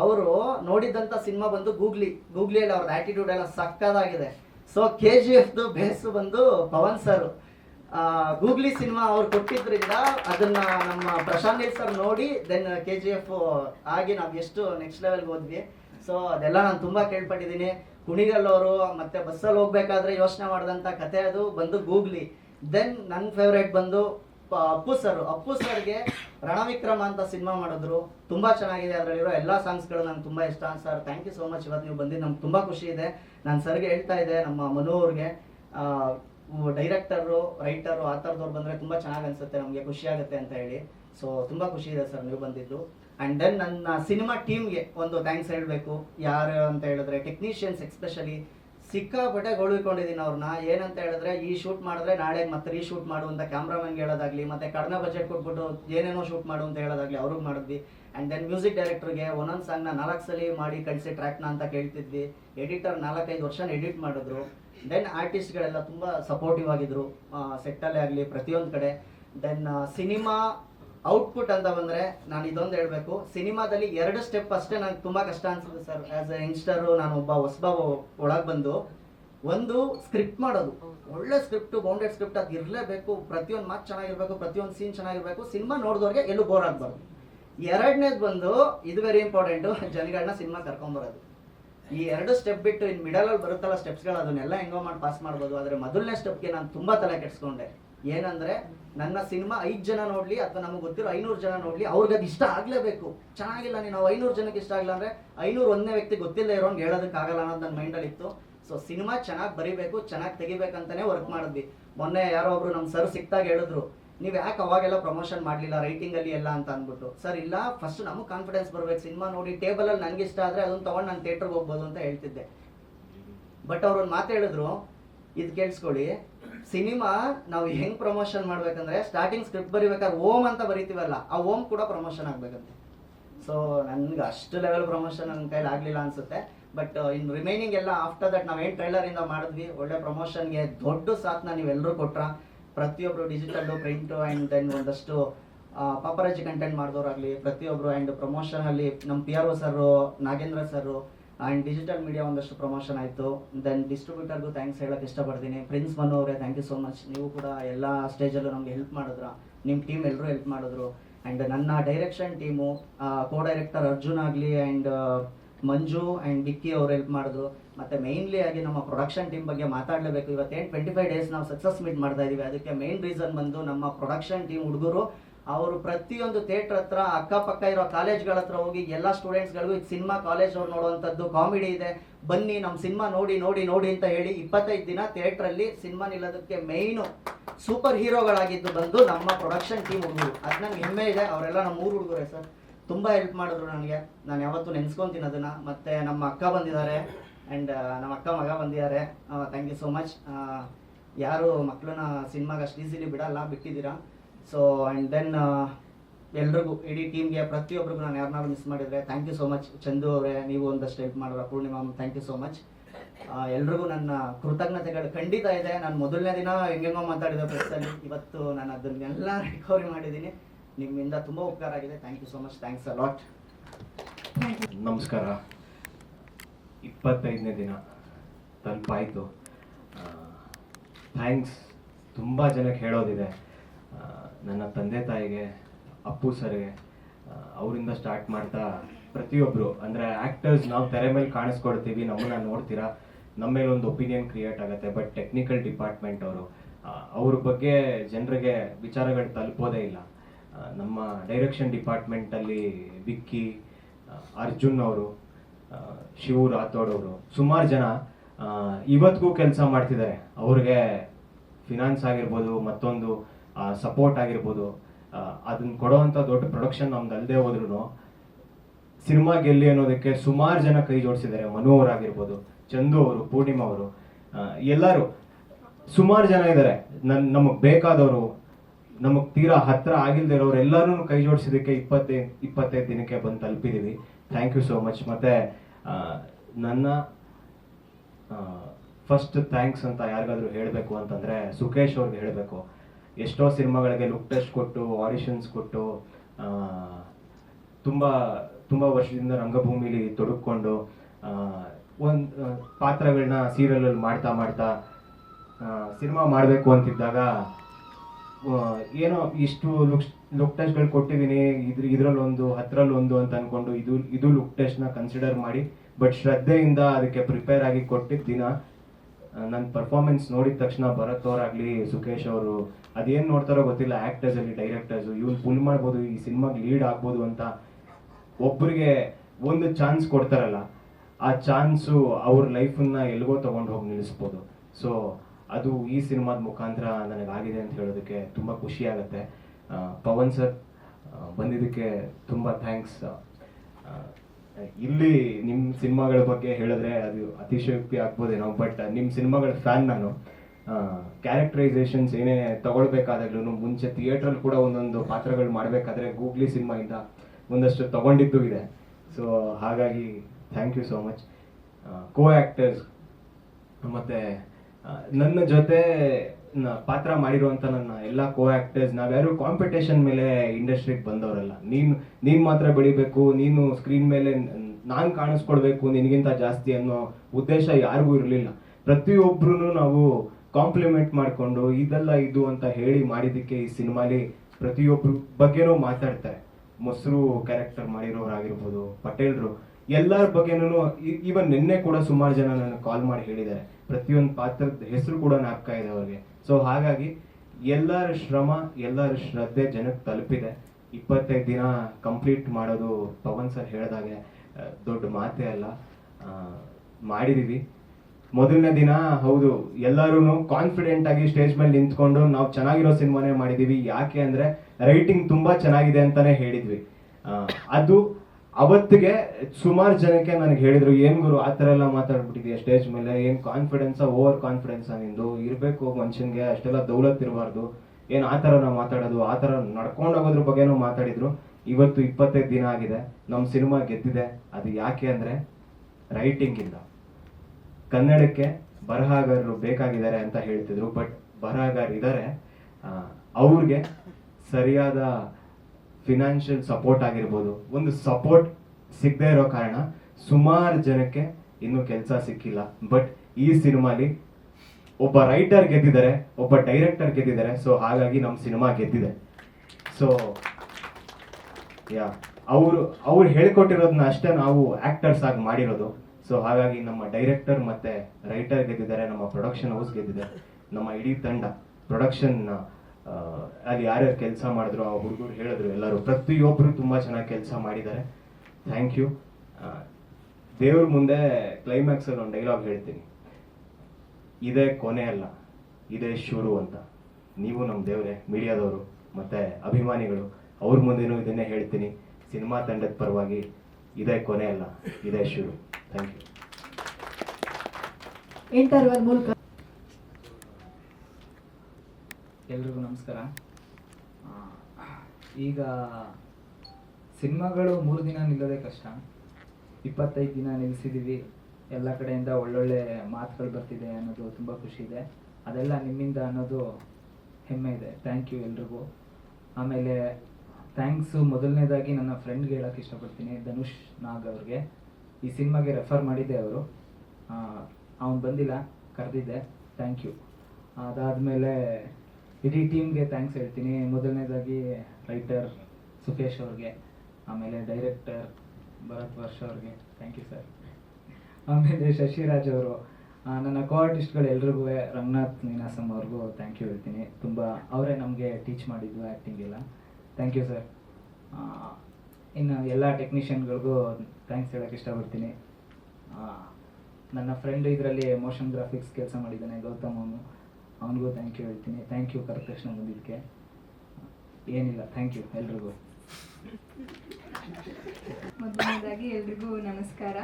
ಅವರು ನೋಡಿದಂಥ ಸಿನಿಮಾ ಬಂದು ಗೂಗ್ಲಿ ಗೂಗ್ಲಿಯಲ್ಲಿ ಅವ್ರದ್ದು ಆ್ಯಟಿಟ್ಯೂಡ್ ಎಲ್ಲ ಸಕ್ಕದಾಗಿದೆ. ಸೊ ಕೆ ಜಿ ಎಫ್ದು ಬೇಸು ಬಂದು ಪವನ್ ಸರ್ ಗೂಗ್ಲಿ ಸಿನಿಮಾ ಅವ್ರು ಕೊಟ್ಟಿದ್ದರಿಂದ ಅದನ್ನ ನಮ್ಮ ಪ್ರಶಾಂತ್ ಸರ್ ನೋಡಿ ದೆನ್ ಕೆ ಜಿ ಎಫ್ ಆಗಿ ನಾವು ಎಷ್ಟು ನೆಕ್ಸ್ಟ್ ಲೆವೆಲ್ಗೆ ಹೋದ್ವಿ. ಸೊ ಅದೆಲ್ಲ ನಾನು ತುಂಬ ಕೇಳ್ಪಟ್ಟಿದ್ದೀನಿ. ಕುಣಿಗಲ್ಲವರು ಮತ್ತೆ ಬಸ್ಸಲ್ಲಿ ಹೋಗ್ಬೇಕಾದ್ರೆ ಯೋಚನೆ ಮಾಡಿದಂಥ ಕತೆ ಅದು. ಬಂದು ಗೂಗ್ಲಿ. ದೆನ್ ನನ್ನ ಫೇವ್ರೇಟ್ ಬಂದು ಅಪ್ಪು ಸರ್ ಅಪ್ಪು ಸರ್ಗೆ ರಣವಿಕ್ರಮ ಅಂತ ಸಿನಿಮಾ ಮಾಡಿದ್ರು. ತುಂಬ ಚೆನ್ನಾಗಿದೆ ಅದರಲ್ಲಿರೋ ಎಲ್ಲ ಸಾಂಗ್ಸ್ಗಳು ನಂಗೆ ತುಂಬ ಇಷ್ಟ. Sir thank you so much ಇವತ್ತು ನೀವು ಬಂದಿದ್ದು ನಮ್ಗೆ ತುಂಬ ಖುಷಿ ಇದೆ. ನಾನು ಸರ್ಗೆ ಹೇಳ್ತಾ ಇದ್ದೆ, ನಮ್ಮ ಮನು ಅವ್ರಿಗೆ. ಡೈರೆಕ್ಟರು ರೈಟರು ಆ ಥರದವ್ರು ಬಂದರೆ ತುಂಬ ಚೆನ್ನಾಗಿ ಅನಿಸುತ್ತೆ, ನಮಗೆ ಖುಷಿ ಆಗುತ್ತೆ ಅಂತ ಹೇಳಿ. ಸೊ ತುಂಬ ಖುಷಿ ಇದೆ ಸರ್ ನೀವು ಬಂದಿದ್ದು. ಆ್ಯಂಡ್ ದೆನ್ ನನ್ನ ಸಿನಿಮಾ ಟೀಮ್ಗೆ ಒಂದು ಥ್ಯಾಂಕ್ಸ್ ಹೇಳಬೇಕು. ಯಾರು ಅಂತ ಹೇಳಿದ್ರೆ ಟೆಕ್ನಿಷಿಯನ್ಸ್ ಎಕ್ಸ್ಪೆಷಲಿ ಸಿಕ್ಕಾಪಟ್ಟೆ ಗೊಳ್ಕೊಂಡಿದ್ದೀನಿ ಅವ್ರನ್ನ. ಏನಂತ ಹೇಳಿದ್ರೆ ಈ ಶೂಟ್ ಮಾಡಿದ್ರೆ ನಾಳೆ ಮತ್ತೆ ರೀ ಶೂಟ್ ಮಾಡು ಅಂತ ಕ್ಯಾಮ್ರಾಮನ್ಗೆ ಹೇಳೋದಾಗ್ಲಿ, ಮತ್ತೆ ಕಡಿಮೆ ಬಜೆಟ್ ಕೊಟ್ಬಿಟ್ಟು ಏನೇನೋ ಶೂಟ್ ಮಾಡು ಅಂತ ಹೇಳೋದಾಗ್ಲಿ ಅವ್ರಿಗೆ ಮಾಡಿದ್ವಿ. ಆ್ಯಂಡ್ ದೆನ್ ಮ್ಯೂಸಿಕ್ ಡೈರೆಕ್ಟ್ರಿಗೆ ಒಂದೊಂದು ಸಾಂಗ್ನ ನಾಲ್ಕು ಸಲ ಮಾಡಿ ಕಳಿಸಿ ಟ್ರ್ಯಾಕ್ನ ಅಂತ ಕೇಳ್ತಿದ್ವಿ. ಎಡಿಟರ್ ನಾಲ್ಕೈದು ವರ್ಷನ ಎಡಿಟ್ ಮಾಡಿದ್ರು. ದೆನ್ ಆರ್ಟಿಸ್ಟ್ಗಳೆಲ್ಲ ತುಂಬ ಸಪೋರ್ಟಿವ್ ಆಗಿದ್ರು. ಸೆಟ್ಟಲ್ಲೇ ಆಗಲಿ ಪ್ರತಿಯೊಂದು ಕಡೆ. ದೆನ್ ಸಿನಿಮಾ ಔಟ್ಪುಟ್ ಅಂತ ಬಂದರೆ ನಾನು ಇದೊಂದು ಹೇಳಬೇಕು. ಸಿನಿಮಾದಲ್ಲಿ ಎರಡು ಸ್ಟೆಪ್ ಅಷ್ಟೇ ನಂಗೆ ತುಂಬ ಕಷ್ಟ ಅನ್ಸುತ್ತೆ ಸರ್ ಆ್ಯಸ್ ಎ ಯಂಗ್ಸ್ಟರು ನಾನು ಒಬ್ಬ ಹೊಸಬ ಒಳಗೆ ಬಂದು ಒಂದು ಸ್ಕ್ರಿಪ್ಟ್ ಮಾಡೋದು. ಒಳ್ಳೆ ಸ್ಕ್ರಿಪ್ಟ್ ಬೌಂಡೆಡ್ ಸ್ಕ್ರಿಪ್ಟ್ ಅದು ಇರಲೇಬೇಕು. ಪ್ರತಿಯೊಂದು ಮಾತು ಚೆನ್ನಾಗಿರ್ಬೇಕು, ಪ್ರತಿಯೊಂದು ಸೀನ್ ಚೆನ್ನಾಗಿರ್ಬೇಕು. ಸಿನಿಮಾ ನೋಡಿದವ್ರಿಗೆ ಎಲ್ಲೂ ಬೋರ್ ಆಗ್ಬಾರ್ದು. ಎರಡನೇದು ಬಂದು ಇದು ವೆರಿ ಇಂಪಾರ್ಟೆಂಟು ಜನಗಳನ್ನ ಸಿನಿಮಾ ಕರ್ಕೊಂಬರೋದು ಈ ಎರಡು ಸ್ಟೆಪ್ ಬಿಟ್ಟು ಇನ್ನು ಮಿಡಲಲ್ಲಿ ಬರುತ್ತಲ್ಲ ಸ್ಟೆಪ್ಸ್ಗಳು ಅದನ್ನೆಲ್ಲ ಹೆಂಗೋ ಮಾಡಿ ಪಾಸ್ ಮಾಡ್ಬೋದು. ಆದರೆ ಮೊದಲನೇ ಸ್ಟೆಪ್ಗೆ ನಾನು ತುಂಬ ತಲೆ ಕೆಡಿಸ್ಕೊಂಡೆ. ಏನಂದ್ರೆ ನನ್ನ ಸಿನಿಮಾ ಐದು ಜನ ನೋಡ್ಲಿ ಅಥವಾ ನಮಗೆ ಗೊತ್ತಿರೋ ಐನೂರು ಜನ ನೋಡ್ಲಿ, ಅವ್ರಿಗೆ ಅದು ಇಷ್ಟ ಆಗ್ಲೇಬೇಕು. ಚೆನ್ನಾಗಿಲ್ಲ ನೀನು ಐನೂರು ಜನಕ್ಕೆ ಇಷ್ಟ ಆಗಿಲ್ಲ ಅಂದ್ರೆ ಐನೂರು ಒಂದನೇ ವ್ಯಕ್ತಿ ಗೊತ್ತಿಲ್ಲ ಇರೋನ್ಗೆ ಹೇಳೋದಕ್ಕಾಗಲ್ಲ ಅನ್ನೋದು ನನ್ನ ಮೈಂಡಲ್ಲಿ ಇತ್ತು. ಸೊ ಸಿನಿಮಾ ಚೆನ್ನಾಗಿ ಬರಿಬೇಕು, ಚೆನ್ನಾಗಿ ತೆಗಿಬೇಕಂತಾನೆ ವರ್ಕ್ ಮಾಡಿದ್ವಿ. ಮೊನ್ನೆ ಯಾರೋ ಒಬ್ರು ನಮ್ಮ ಸರ್ ಸಿಕ್ತಾಗ ಹೇಳಿದ್ರು, ನೀವು ಯಾಕೆ ಅವಾಗೆಲ್ಲ ಪ್ರಮೋಷನ್ ಮಾಡಲಿಲ್ಲ ರೈಟಿಂಗಲ್ಲಿ ಎಲ್ಲ ಅಂತ ಅಂದ್ಬಿಟ್ಟು? ಸರ್, ಇಲ್ಲ ಫಸ್ಟ್ ನಮಗೆ ಕಾನ್ಫಿಡೆನ್ಸ್ ಬರ್ಬೇಕು, ಸಿನಿಮಾ ನೋಡಿ ಟೇಬಲ್ ಅಲ್ಲಿ ನನಗೆ ಇಷ್ಟ ಆದ್ರೆ ಅದನ್ನ ತಗೊಂಡು ನಾನು ಥಿಯೇಟರ್ಗೆ ಹೋಗ್ಬೋದು ಅಂತ ಹೇಳ್ತಿದ್ದೆ. ಬಟ್ ಅವ್ರು ಒಂದು ಮಾತು ಹೇಳಿದ್ರು, ಇದು ಕೇಳಿಸ್ಕೊಳ್ಳಿ ಸಿನಿಮಾ ನಾವು ಹೆಂಗ್ ಪ್ರಮೋಷನ್ ಮಾಡ್ಬೇಕಂದ್ರೆ ಸ್ಟಾರ್ಟಿಂಗ್ ಸ್ಕ್ರಿಪ್ಟ್ ಬರಿಬೇಕಾದ್ರೆ ಓಮ್ ಅಂತ ಬರಿತೀವಲ್ಲ ಆ ಓಮ್ ಕೂಡ ಪ್ರಮೋಷನ್ ಆಗ್ಬೇಕಂತೆ. ಸೊ ನನ್ಗೆ ಅಷ್ಟು ಲೆವೆಲ್ ಪ್ರಮೋಷನ್ ನನ್ನ ಕೈಲಿ ಆಗಲಿಲ್ಲ ಅನ್ಸುತ್ತೆ. ಬಟ್ ಇನ್ ರಿಮೈನಿಂಗ್ ಎಲ್ಲ ಆಫ್ಟರ್ ದಟ್ ನಾವೇನು ಟ್ರೈಲರ್ ಇಂದ ಮಾಡಿದ್ವಿ ಒಳ್ಳೆ ಪ್ರಮೋಷನ್ಗೆ ದೊಡ್ಡ ಸಾಥ್ನ ನೀವೆಲ್ಲರೂ ಕೊಟ್ರ. ಪ್ರತಿಯೊಬ್ರು ಡಿಜಿಟಲ್ ಪ್ರಿಂಟು ಆ್ಯಂಡ್ ದೆನ್ ಒಂದಷ್ಟು ಪಾಪರಾಜಿ ಕಂಟೆಂಟ್ ಮಾಡಿದವರಾಗಲಿ ಪ್ರತಿಯೊಬ್ಬರು ಆ್ಯಂಡ್ ಪ್ರಮೋಷನಲ್ಲಿ ನಮ್ಮ P R O sir Nagendra sir and digital media ಒಂದಷ್ಟು ಪ್ರಮೋಷನ್ ಆಯಿತು. ದೆನ್ ಡಿಸ್ಟ್ರಿಬ್ಯೂಟರ್ಗೂ ಥ್ಯಾಂಕ್ಸ್ ಹೇಳೋಕ್ಕೆ ಇಷ್ಟಪಡ್ತೀನಿ. ಪ್ರಿನ್ಸ್ ಮನು ಅವರೇ ಥ್ಯಾಂಕ್ ಯು ಸೋ ಮಚ್ ನೀವು ಕೂಡ ಎಲ್ಲ ಸ್ಟೇಜಲ್ಲೂ ನಮಗೆ ಹೆಲ್ಪ್ ಮಾಡಿದ್ರ. ನಿಮ್ಮ ಟೀಮ್ ಎಲ್ಲರೂ ಹೆಲ್ಪ್ ಮಾಡಿದ್ರು. ಆ್ಯಂಡ್ ನನ್ನ direction team co director Arjun ಆಗಲಿ ಆ್ಯಂಡ್ ಮಂಜು ಆ್ಯಂಡ್ ಬಿಕ್ಕಿ ಅವ್ರು ಹೆಲ್ಪ್ ಮಾಡಿದ್ರು. ಮತ್ತು ಮೇಯ್ನ್ಲಿ ಆಗಿ ನಮ್ಮ ಪ್ರೊಡಕ್ಷನ್ ಟೀಮ್ ಬಗ್ಗೆ ಮಾತಾಡಲೇಬೇಕು. ಇವತ್ತೇನು ಟ್ವೆಂಟಿ ಫೈವ್ ಡೇಸ್ ನಾವು ಸಕ್ಸಸ್ ಮೀಟ್ ಮಾಡ್ತಾ ಇದ್ದೀವಿ ಅದಕ್ಕೆ ಮೇನ್ ರೀಸನ್ ಬಂದು ನಮ್ಮ ಪ್ರೊಡಕ್ಷನ್ ಟೀಮ್ ಹುಡುಗರು ಅವರು ಪ್ರತಿಯೊಂದು ಥಿಯೇಟರ್ ಹತ್ರ, ಅಕ್ಕಪಕ್ಕ ಇರೋ ಕಾಲೇಜ್ಗಳ ಹತ್ರ ಹೋಗಿ ಎಲ್ಲ ಸ್ಟೂಡೆಂಟ್ಸ್ಗಳಿಗೂ ಈ ಸಿನಿಮಾ ಕಾಲೇಜ್ ಅವ್ರು ನೋಡುವಂಥದ್ದು ಕಾಮಿಡಿ ಇದೆ. ಬನ್ನಿ ನಮ್ಮ ಸಿನಿಮಾ ನೋಡಿ ನೋಡಿ ನೋಡಿ ಅಂತ ಹೇಳಿ ಇಪ್ಪತ್ತೈದು ದಿನ ಥಿಯೇಟ್ರಲ್ಲಿ ಸಿನಿಮಾ ನಿಲ್ಲೋದಕ್ಕೆ ಮೇಯ್ನು ಸೂಪರ್ ಹೀರೋಗಳಾಗಿದ್ದು ಬಂದು ನಮ್ಮ ಪ್ರೊಡಕ್ಷನ್ ಟೀಮ್ ಹುಡುಗರು. ಅದು ನನಗೆ ಹೆಮ್ಮೆ ಇದೆ. ಅವರೆಲ್ಲ ನಮ್ಮ ಊರು ಹುಡುಗರೇ ಸರ್. ತುಂಬ ಹೆಲ್ಪ್ ಮಾಡಿದ್ರು ನನಗೆ. ನಾನು ಯಾವತ್ತೂ ನೆನೆಸ್ಕೊತೀನಿ ಅದನ್ನು. ಮತ್ತು ನಮ್ಮ ಅಕ್ಕ ಬಂದಿದ್ದಾರೆ. ಆ್ಯಂಡ್ ನಮ್ಮ ಅಕ್ಕ ಮಗ ಬಂದಿದ್ದಾರೆ. ಥ್ಯಾಂಕ್ ಯು ಸೋ ಮಚ್ ಯಾರು ಮಕ್ಕಳನ್ನ ಸಿನಿಮಾಗೆ ಅಷ್ಟು ಈಸಿಲಿ ಬಿಡಲ್ಲ. ಬಿಟ್ಟಿದ್ದೀರಾ? ಸೊ ಆ್ಯಂಡ್ ದೆನ್ ಎಲ್ರಿಗೂ, ಇಡೀ ಟೀಮ್ಗೆ ಪ್ರತಿಯೊಬ್ಬರಿಗೂ ನಾನು ಯಾರನ್ನಾರು ಮಿಸ್ ಮಾಡಿದರೆ thank you so much Chandu ಅವರೇ, ನೀವು ಒಂದಷ್ಟು ಹೆಲ್ಪ್ ಮಾಡಿದ್ರ Purnima thank you so much ಎಲ್ರಿಗೂ ನನ್ನ ಕೃತಜ್ಞತೆಗಳು ಖಂಡಿತ ಇದೆ. ನಾನು ಮೊದಲನೇ ದಿನ ಹೆಂಗೆಂಗೋ ಮಾತಾಡಿದ ಪ್ರೆಸ್ಸಲ್ಲಿ ಇವತ್ತು ನಾನು ಅದನ್ನೆಲ್ಲ ರಿಕವರಿ ಮಾಡಿದ್ದೀನಿ. ನಿಮ್ಮಿಂದ ತುಂಬ ಉಪಕಾರ ಆಗಿದೆ. Thank you so much thanks a lot ನಮಸ್ಕಾರ. ಇಪ್ಪತ್ತೈದನೇ ದಿನ ತಲುಪಾಯಿತು. ಥ್ಯಾಂಕ್ಸ್ ತುಂಬ ಜನಕ್ಕೆ ಹೇಳೋದಿದೆ. ನನ್ನ ತಂದೆ ತಾಯಿಗೆ, ಅಪ್ಪು ಸರ್ಗೆ ಅವರಿಂದ ಸ್ಟಾರ್ಟ್ ಮಾಡ್ತಾ ಪ್ರತಿಯೊಬ್ಬರು ಅಂದರೆ ಆ್ಯಕ್ಟರ್ಸ್ ನಾವು ತೆರೆ ಮೇಲೆ ಕಾಣಿಸ್ಕೊಡ್ತೀವಿ ನಮ್ಮನ್ನ ನೋಡ್ತೀರಾ? ನಮ್ಮ ಮೇಲೆ ಒಂದು ಒಪಿನಿಯನ್ ಕ್ರಿಯೇಟ್ ಆಗುತ್ತೆ ಬಟ್ ಟೆಕ್ನಿಕಲ್ ಡಿಪಾರ್ಟ್ಮೆಂಟ್ ಅವರು ಅವ್ರ ಬಗ್ಗೆ ಜನರಿಗೆ ವಿಚಾರಗಳು ತಲುಪೋದೇ ಇಲ್ಲ. ನಮ್ಮ ಡೈರೆಕ್ಷನ್ ಡಿಪಾರ್ಟ್ಮೆಂಟಲ್ಲಿ ವಿಕ್ಕಿ ಅರ್ಜುನ್ ಅವರು ಶಿವ ರಾಥೋಡ್ ಅವರು, ಸುಮಾರು ಜನ ಇವತ್ತಿಗೂ ಕೆಲಸ ಮಾಡ್ತಿದ್ದಾರೆ. ಅವ್ರಿಗೆ ಫಿನಾನ್ಸ್ ಆಗಿರ್ಬೋದು, ಮತ್ತೊಂದು ಸಪೋರ್ಟ್ ಆಗಿರ್ಬೋದು ಅದನ್ನ ಕೊಡೋವಂಥ ದೊಡ್ಡ ಪ್ರೊಡಕ್ಷನ್ ನಮ್ದು ಅಲ್ಲದೆ ಹೋದ್ರು ಸಿನಿಮಾ ಗೆಲ್ಲಿ ಅನ್ನೋದಕ್ಕೆ ಸುಮಾರು ಜನ ಕೈ ಜೋಡಿಸಿದ್ದಾರೆ. ಮನು ಅವರಾಗಿರ್ಬೋದು, ಚಂದು ಅವರು, ಪೂರ್ಣಿಮಾ ಅವರು ಎಲ್ಲರೂ ಸುಮಾರು ಜನ ಇದ್ದಾರೆ. ನನ್, ನಮಗೆ ಬೇಕಾದವರು, ನಮಗೆ ತೀರಾ ಹತ್ರ ಆಗಿಲ್ದೇ ಇರೋರು ಎಲ್ಲರೂ ಕೈ ಜೋಡಿಸಿದ್ದಕ್ಕೆ ಇಪ್ಪತ್ತೈದು ಇಪ್ಪತ್ತೈದು ದಿನಕ್ಕೆ ಬಂದು ತಲುಪಿದ್ದೀವಿ ಥ್ಯಾಂಕ್ ಯು ಸೋ ಮಚ್ ಮತ್ತೆ ನನ್ನ ಫಸ್ಟ್ ಥ್ಯಾಂಕ್ಸ್ ಅಂತ ಯಾರಿಗಾದ್ರೂ ಹೇಳಬೇಕು ಅಂತಂದ್ರೆ ಸುಖೇಶ್ ಅವ್ರಿಗೆ ಹೇಳಬೇಕು. ಎಷ್ಟೋ ಸಿನಿಮಾಗಳಿಗೆ ಲುಕ್ ಟೆಸ್ಟ್ ಕೊಟ್ಟು ಆಡಿಷನ್ಸ್ ಕೊಟ್ಟು ತುಂಬ ತುಂಬ ವರ್ಷದಿಂದ ರಂಗಭೂಮಿಲಿ ತೊಡಗಿಕೊಂಡು ಒಂದು ಪಾತ್ರಗಳನ್ನ ಸೀರಿಯಲಲ್ಲಿ ಮಾಡ್ತಾ ಮಾಡ್ತಾ ಸಿನಿಮಾ ಮಾಡಬೇಕು ಅಂತಿದ್ದಾಗ ಏನೋ ಇಷ್ಟು ಲುಕ್ ಲುಕ್ ಟೆಸ್ಟ್ಗಳು ಕೊಟ್ಟಿದ್ದೀನಿ ಇದ್ರ, ಇದರಲ್ಲೊಂದು, ಹತ್ರಲ್ಲೊಂದು ಅಂತ ಅಂದ್ಕೊಂಡು ಇದು ಇದು ಲುಕ್ ಟೆಸ್ಟ್ನ ಕನ್ಸಿಡರ್ ಮಾಡಿ ಬಟ್ ಶ್ರದ್ಧೆಯಿಂದ ಅದಕ್ಕೆ ಪ್ರಿಪೇರ್ ಆಗಿ ಕೊಟ್ಟಿದ್ದ ದಿನ ನನ್ನ ಪರ್ಫಾರ್ಮೆನ್ಸ್ ನೋಡಿದ ತಕ್ಷಣ ಭರತ್ ಅವರಾಗ್ಲಿ ಸುಖೇಶ್ ಅವರು ಅದೇನು ನೋಡ್ತಾರೋ ಗೊತ್ತಿಲ್ಲ ಆ್ಯಕ್ಟರ್ಸ್ ಅಲ್ಲಿ ಡೈರೆಕ್ಟರ್ಸ್ ಇವ್ನು ಪುಲ್ ಮಾಡ್ಬೋದು, ಈ ಸಿನಿಮಾಗೆ ಲೀಡ್ ಆಗ್ಬೋದು ಅಂತ ಒಬ್ಬರಿಗೆ ಒಂದು ಚಾನ್ಸ್ ಕೊಡ್ತಾರಲ್ಲ, ಆ ಚಾನ್ಸು ಅವ್ರ ಲೈಫನ್ನ ಎಲ್ಲಿಗೋ ತಗೊಂಡು ಹೋಗಿ ನಿಲ್ಲಿಸ್ಬೋದು ಸೊ ಅದು ಈ ಸಿನಿಮಾದ ಮುಖಾಂತರ ನನಗಾಗಿದೆ ಅಂತ ಹೇಳೋದಕ್ಕೆ ತುಂಬ ಖುಷಿ ಆಗುತ್ತೆ. ಪವನ್ ಸರ್ ಬಂದಿದ್ದಕ್ಕೆ ತುಂಬ ಥ್ಯಾಂಕ್ಸ್ ಇಲ್ಲಿ ನಿಮ್ಮ ಸಿನಿಮಾಗಳ ಬಗ್ಗೆ ಹೇಳಿದ್ರೆ ಅದು ಅತಿಶಯೋಕ್ತಿ ಆಗ್ಬೋದೇನೋ ಬಟ್ ನಿಮ್ಮ ಸಿನಿಮಾಗಳ ಫ್ಯಾನ್ ನಾನು ಕ್ಯಾರೆಕ್ಟರೈಸೇಷನ್ಸ್ ಏನೇ ತಗೊಳ್ಬೇಕಾದಾಗ್ಲೂ ಮುಂಚೆ ಥಿಯೇಟ್ರಲ್ಲಿ ಕೂಡ ಒಂದೊಂದು ಪಾತ್ರಗಳು ಮಾಡಬೇಕಾದ್ರೆ ಗೂಗ್ಲಿ ಸಿನಿಮಾಯಿಂದ ಒಂದಷ್ಟು ತಗೊಂಡಿದ್ದು ಇದೆ. ಸೊ ಹಾಗಾಗಿ thank you so much co actors ಮತ್ತೆ ನನ್ನ ಜೊತೆ ಪಾತ್ರ ಮಾಡಿರುವಂತ ನನ್ನ ಎಲ್ಲ ಕೋ ಆಕ್ಟರ್ಸ್ ನಾವ್ಯಾರು ಕಾಂಪಿಟೇಷನ್ ಮೇಲೆ ಇಂಡಸ್ಟ್ರಿಗೆ ಬಂದವರಲ್ಲ. ನೀನ್ ನೀನ್ ಮಾತ್ರ ಬೆಳಿಬೇಕು, ನೀನು ಸ್ಕ್ರೀನ್ ಮೇಲೆ ನಾನ್ ಕಾಣಿಸ್ಕೊಳ್ಬೇಕು ನಿನಗಿಂತ ಜಾಸ್ತಿ ಅನ್ನೋ ಉದ್ದೇಶ ಯಾರಿಗೂ ಇರಲಿಲ್ಲ. ಪ್ರತಿಯೊಬ್ರು ನಾವು ಕಾಂಪ್ಲಿಮೆಂಟ್ ಮಾಡಿಕೊಂಡು, ಇದೆಲ್ಲ ಇದು ಅಂತ ಹೇಳಿ ಮಾಡಿದ್ದಕ್ಕೆ ಈ ಸಿನಿಮಾಲಿ ಪ್ರತಿಯೊಬ್ರು ಬಗ್ಗೆನೂ ಮಾತಾಡ್ತಾರೆ. ಮೊಸರು ಕ್ಯಾರೆಕ್ಟರ್ ಮಾಡಿರೋರಾಗಿರ್ಬೋದು, ಪಟೇಲ್ರು, ಎಲ್ಲರ ಬಗ್ಗೆನೂ ಈವನ್ ನಿನ್ನೆ ಕೂಡ ಸುಮಾರು ಜನ ನನಗೆ ಕಾಲ್ ಮಾಡಿ ಹೇಳಿದ್ದಾರೆ. ಪ್ರತಿಯೊಂದು ಪಾತ್ರದ ಹೆಸರು ಕೂಡ ಜ್ಞಾಪಕ ಇದೆ ಅವ್ರಿಗೆ. ಸೊ ಹಾಗಾಗಿ ಎಲ್ಲರ ಶ್ರಮ, ಎಲ್ಲರ ಶ್ರದ್ಧೆ ಜನಕ್ಕೆ ತಲುಪಿದೆ. ಇಪ್ಪತ್ತೈದು ದಿನ ಕಂಪ್ಲೀಟ್ ಮಾಡೋದು ಪವನ್ ಸರ್ ಹೇಳಿದಾಗೆ ದೊಡ್ಡ ಮಾತೇ ಅಲ್ಲ. ಮಾಡಿದೀವಿ. ಮೊದಲನೇ ದಿನ ಹೌದು ಎಲ್ಲರೂ ಕಾನ್ಫಿಡೆಂಟ್ ಆಗಿ ಸ್ಟೇಜ್ ಮೇಲೆ ನಿಂತ್ಕೊಂಡು ನಾವು ಚೆನ್ನಾಗಿರೋ ಸಿನಿಮಾನೇ ಮಾಡಿದೀವಿ. ಯಾಕೆ ಅಂದ್ರೆ ರೈಟಿಂಗ್ ತುಂಬಾ ಚೆನ್ನಾಗಿದೆ ಅಂತಾನೆ ಹೇಳಿದ್ವಿ. ಅದು ಅವತ್ತಿಗೆ ಸುಮಾರು ಜನಕ್ಕೆ ನನಗೆ ಹೇಳಿದ್ರು, ಏನ್ ಗುರು, ಆ ಥರ ಎಲ್ಲ ಮಾತಾಡ್ಬಿಟ್ಟಿದ್ಯಾ ಸ್ಟೇಜ್ ಮೇಲೆ? ಏನ್ ಕಾನ್ಫಿಡೆನ್ಸ್ ಓವರ್ ಕಾನ್ಫಿಡೆನ್ಸ್ ನಿಂದು? ಇರಬೇಕು ಮನುಷ್ಯನ್ಗೆ ಅಷ್ಟೆಲ್ಲ ದೌಲತ್ ಇರಬಾರ್ದು ಏನ್ ಆ ಥರ ನಾವು ಮಾತಾಡೋದು? ಆ ಥರ ನಡ್ಕೊಂಡು ಹೋಗೋದ್ರ ಬಗ್ಗೆನೂ ಮಾತಾಡಿದ್ರು. ಇವತ್ತು ಇಪ್ಪತ್ತೈದು ದಿನ ಆಗಿದೆ. ನಮ್ಮ ಸಿನಿಮಾ ಗೆದ್ದಿದೆ. ಅದು ಯಾಕೆ ಅಂದ್ರೆ ರೈಟಿಂಗ್ ಇಲ್ಲ ಕನ್ನಡಕ್ಕೆ ಬರಹಗಾರರು ಬೇಕಾಗಿದ್ದಾರೆ ಅಂತ ಹೇಳ್ತಿದ್ರು, ಬಟ್ ಬರಹಗಾರ ಇದ್ದಾರೆ ಅವ್ರಿಗೆ ಸರಿಯಾದ ಫಿನಾನ್ಷಿಯಲ್ ಸಪೋರ್ಟ್ ಆಗಿರ್ಬೋದು, ಒಂದು ಸಪೋರ್ಟ್ ಸಿಗದೆ ಇರೋ ಕಾರಣ ಸುಮಾರು ಜನಕ್ಕೆ ಇನ್ನೂ ಕೆಲಸ ಸಿಕ್ಕಿಲ್ಲ. ಬಟ್ ಈ ಸಿನಿಮಾಲಿ ಒಬ್ಬ ರೈಟರ್ ಗೆದ್ದಿದ್ದಾರೆ, ಒಬ್ಬ ಡೈರೆಕ್ಟರ್ ಗೆದ್ದಿದ್ದಾರೆ ಸೊ ಹಾಗಾಗಿ ನಮ್ಮ ಸಿನಿಮಾ ಗೆದ್ದಿದೆ. ಸೊ ಯಾ ಅವರು, ಅವ್ರು ಹೇಳ್ಕೊಟ್ಟಿರೋದನ್ನ ಅಷ್ಟೇ ನಾವು ಆಕ್ಟರ್ಸ್ ಆಗಿ ಮಾಡಿರೋದು. ಸೊ ಹಾಗಾಗಿ ನಮ್ಮ ಡೈರೆಕ್ಟರ್ ಮತ್ತೆ ರೈಟರ್ ಗೆದ್ದಿದ್ದಾರೆ, ನಮ್ಮ ಪ್ರೊಡಕ್ಷನ್ ಹೌಸ್ ಗೆದ್ದಿದೆ. ನಮ್ಮ ಇಡೀ ತಂಡ ಪ್ರೊಡಕ್ಷನ್ ಅಲ್ಲಿ ಯಾರ್ಯಾರು ಕೆಲಸ ಮಾಡಿದ್ರು, ಆ ಹುಡುಗರು ಹೇಳಿದ್ರು, ಎಲ್ಲರೂ. ಪ್ರತಿಯೊಬ್ಬರು ತುಂಬಾ ಚೆನ್ನಾಗಿ ಕೆಲಸ ಮಾಡಿದ್ದಾರೆ. ಥ್ಯಾಂಕ್ ಯು ದೇವ್ರ ಮುಂದೆ ಕ್ಲೈಮ್ಯಾಕ್ಸಲ್ಲಿ ಒಂದು ಡೈಲಾಗ್ ಹೇಳ್ತೀನಿ. ಇದೇ ಕೊನೆ ಅಲ್ಲ, ಇದೇ ಶುರು ಅಂತ. ನೀವು ನಮ್ಮ ದೇವರೇ, ಮೀಡಿಯಾದವರು, ಮತ್ತೆ ಅಭಿಮಾನಿಗಳು, ಅವ್ರ ಮುಂದೆನೂ ಇದನ್ನೇ ಹೇಳ್ತೀನಿ. ಸಿನಿಮಾ ತಂಡದ ಪರವಾಗಿ ಇದೇ ಕೊನೆ ಅಲ್ಲ, ಇದೇ ಶುರು. ಥ್ಯಾಂಕ್ ಯು ಮೂಲಕ? ಎಲ್ರಿಗೂ ನಮಸ್ಕಾರ. ಈಗ ಸಿನಿಮಾಗಳು ಮೂರು ದಿನ ನಿಲ್ಲೋದೇ ಕಷ್ಟ. ಇಪ್ಪತ್ತೈದು ದಿನ ನಿಲ್ಲಿಸಿದ್ದೀವಿ ಎಲ್ಲ ಕಡೆಯಿಂದ ಒಳ್ಳೊಳ್ಳೆ ಮಾತುಗಳು ಬರ್ತಿದೆ ಅನ್ನೋದು ತುಂಬ ಖುಷಿ ಇದೆ. ಅದೆಲ್ಲ ನಿಮ್ಮಿಂದ ಅನ್ನೋದು ಹೆಮ್ಮೆ ಇದೆ. ಥ್ಯಾಂಕ್ ಯು ಎಲ್ರಿಗೂ. ಆಮೇಲೆ ಥ್ಯಾಂಕ್ಸು ಮೊದಲನೇದಾಗಿ ನನ್ನ ಫ್ರೆಂಡ್ಗೆ ಹೇಳೋಕ್ಕೆ ಇಷ್ಟಪಡ್ತೀನಿ, ಧನುಷ್ ನಾಗ್ ಅವ್ರಿಗೆ. ಈ ಸಿನಿಮಾಗೆ ರೆಫರ್ ಮಾಡಿದ್ದೆ ಅವರು. ಅವನು ಬಂದಿಲ್ಲ, ಕರೆದಿದ್ದೆ. ಥ್ಯಾಂಕ್ ಯು ಅದಾದಮೇಲೆ ಇಡೀ ಟೀಮ್ಗೆ ಥ್ಯಾಂಕ್ಸ್ ಹೇಳ್ತೀನಿ. ಮೊದಲನೇದಾಗಿ ರೈಟರ್ ಸುಖೇಶ್ ಅವ್ರಿಗೆ, ಆಮೇಲೆ ಡೈರೆಕ್ಟರ್ ಭರತ್ ವರ್ಷ ಅವ್ರಿಗೆ. ಥ್ಯಾಂಕ್ ಯು ಸರ್ ಆಮೇಲೆ ಶಶಿರಾಜ್ ಅವರು ನನ್ನ ಕೋ ಆರ್ಟಿಸ್ಟ್ಗಳು ಎಲ್ರಿಗೂ, ರಂಗನಾಥ್ ನೀನಾಸಮ್ ಅವ್ರಿಗೂ ಥ್ಯಾಂಕ್ ಯು ಹೇಳ್ತೀನಿ. ತುಂಬ ಅವರೇ ನಮಗೆ ಟೀಚ್ ಮಾಡಿದ್ದು ಆ್ಯಕ್ಟಿಂಗ್ ಎಲ್ಲ. ಥ್ಯಾಂಕ್ ಯು ಸರ್ ಇನ್ನು ಎಲ್ಲ ಟೆಕ್ನಿಷಿಯನ್ಗಳಿಗೂ ಥ್ಯಾಂಕ್ಸ್ ಹೇಳೋಕ್ಕೆ ಇಷ್ಟಪಡ್ತೀನಿ. ನನ್ನ ಫ್ರೆಂಡ್ ಇದರಲ್ಲಿ ಮೋಷನ್ ಗ್ರಾಫಿಕ್ಸ್ ಕೆಲಸ ಮಾಡಿದ್ದಾನೆ ಗೌತಮ್ ಅವನು. ಅವನಿಗೂ ಥ್ಯಾಂಕ್ ಯು ಹೇಳ್ತೀನಿ. ಥ್ಯಾಂಕ್ ಯು ಕರೆದ ತಕ್ಷಣ ಬಂದಿದ್ದಕ್ಕೆ. ಏನಿಲ್ಲ ಥ್ಯಾಂಕ್ ಯು ಎಲ್ರಿಗೂ. ಮೊದಲನೇದಾಗಿ ಎಲ್ರಿಗೂ ನಮಸ್ಕಾರ.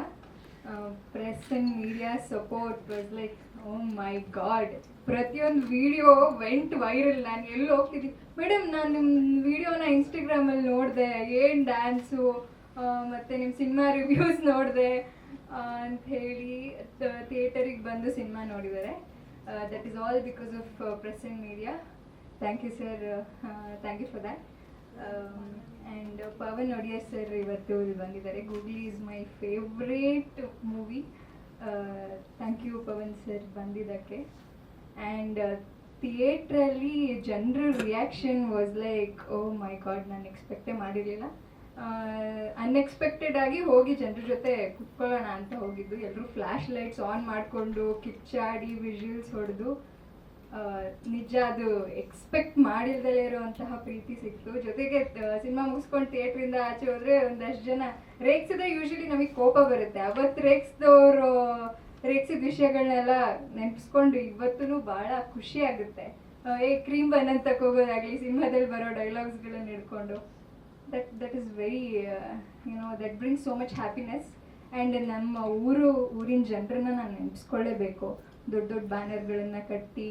Press and media support was like oh my god ಪ್ರತಿಯೊಂದು ವಿಡಿಯೋ ವೆಂಟ್ ವೈರಲ್ ನಾನು ಎಲ್ಲಿ ಹೋಗ್ತಿದ್ದೀನಿ? ಮೇಡಮ್ ನಾನು ನಿಮ್ಮ ವಿಡಿಯೋನ ಇನ್ಸ್ಟಾಗ್ರಾಮಲ್ಲಿ ನೋಡಿದೆ. ಏನು ಡ್ಯಾನ್ಸು ಮತ್ತು ನಿಮ್ಮ ಸಿನಿಮಾ ರಿವ್ಯೂಸ್ ನೋಡಿದೆ. ಅಂತ ಹೇಳಿ ಥಿಯೇಟರಿಗೆ ಬಂದು ಸಿನಿಮಾ ನೋಡಿದ್ದಾರೆ. That is all because of press and media thank you sir thank you for that and Pavan Wodeyar sir ಇವತ್ತು ಬಂದಿದ್ದಾರೆ. Googly is my favourite movie thank you Pavan sir ಬಂದಿದ್ದಕ್ಕೆ. And ಥಿಯೇಟ್ರಲ್ಲಿ ಜನರ reaction was like oh my god ನಾನು ಎಕ್ಸ್ಪೆಕ್ಟೇ ಮಾಡಿರಲಿಲ್ಲ. Unexpected ಆಗಿ ಹೋಗಿ ಜನರ ಜೊತೆ ಕುತ್ಕೊಳ್ಳೋಣ ಅಂತ ಹೋಗಿದ್ದು. ಎಲ್ಲರೂ ಫ್ಲ್ಯಾಶ್ ಲೈಟ್ಸ್ ಆನ್ ಮಾಡಿಕೊಂಡು ಕಿಚ್ಚಾಡಿ ವಿಜುವಲ್ಸ್ ಹೊಡೆದು ನಿಜ ಅದು ಎಕ್ಸ್ಪೆಕ್ಟ್ ಮಾಡಿಲ್ದಲೇ ಇರುವಂತಹ ಪ್ರೀತಿ ಸಿಕ್ತು. ಜೊತೆಗೆ ಸಿನಿಮಾ ಮುಗಿಸ್ಕೊಂಡು ಥಿಯೇಟ್ರಿಂದ ಆಚೆ ಹೋದ್ರೆ ಒಂದಷ್ಟು ಜನ ರೇಗ್ಸಿದ್ರೆ ಯೂಶಲಿ ನಮಗೆ ಕೋಪ ಬರುತ್ತೆ. ಅವತ್ತು ರೇಕ್ಸ್ದವರು ರೇಗ್ಸಿದ ವಿಷಯಗಳನ್ನೆಲ್ಲ ನೆನಪಿಸ್ಕೊಂಡು ಇವತ್ತೂ ಭಾಳ ಖುಷಿ ಆಗುತ್ತೆ. ಏ ಕ್ರೀಮ್ ಬನ್ ಅಂತ ಹೋಗೋದಾಗ್ಲಿ ಸಿನಿಮಾದಲ್ಲಿ ಬರೋ ಡೈಲಾಗ್ಸ್ಗಳನ್ನ ಹಿಡ್ಕೊಂಡು. That that is very you know that bring so much happiness and ನಮ್ಮ ಊರು, ಊರಿನ ಜನರನ್ನ ನಾನು ನೆನೆಸ್ಕೊಳ್ಳೇಬೇಕು. ದೊಡ್ಡ ದೊಡ್ಡ ಬ್ಯಾನರ್ಗಳನ್ನು ಕಟ್ಟಿ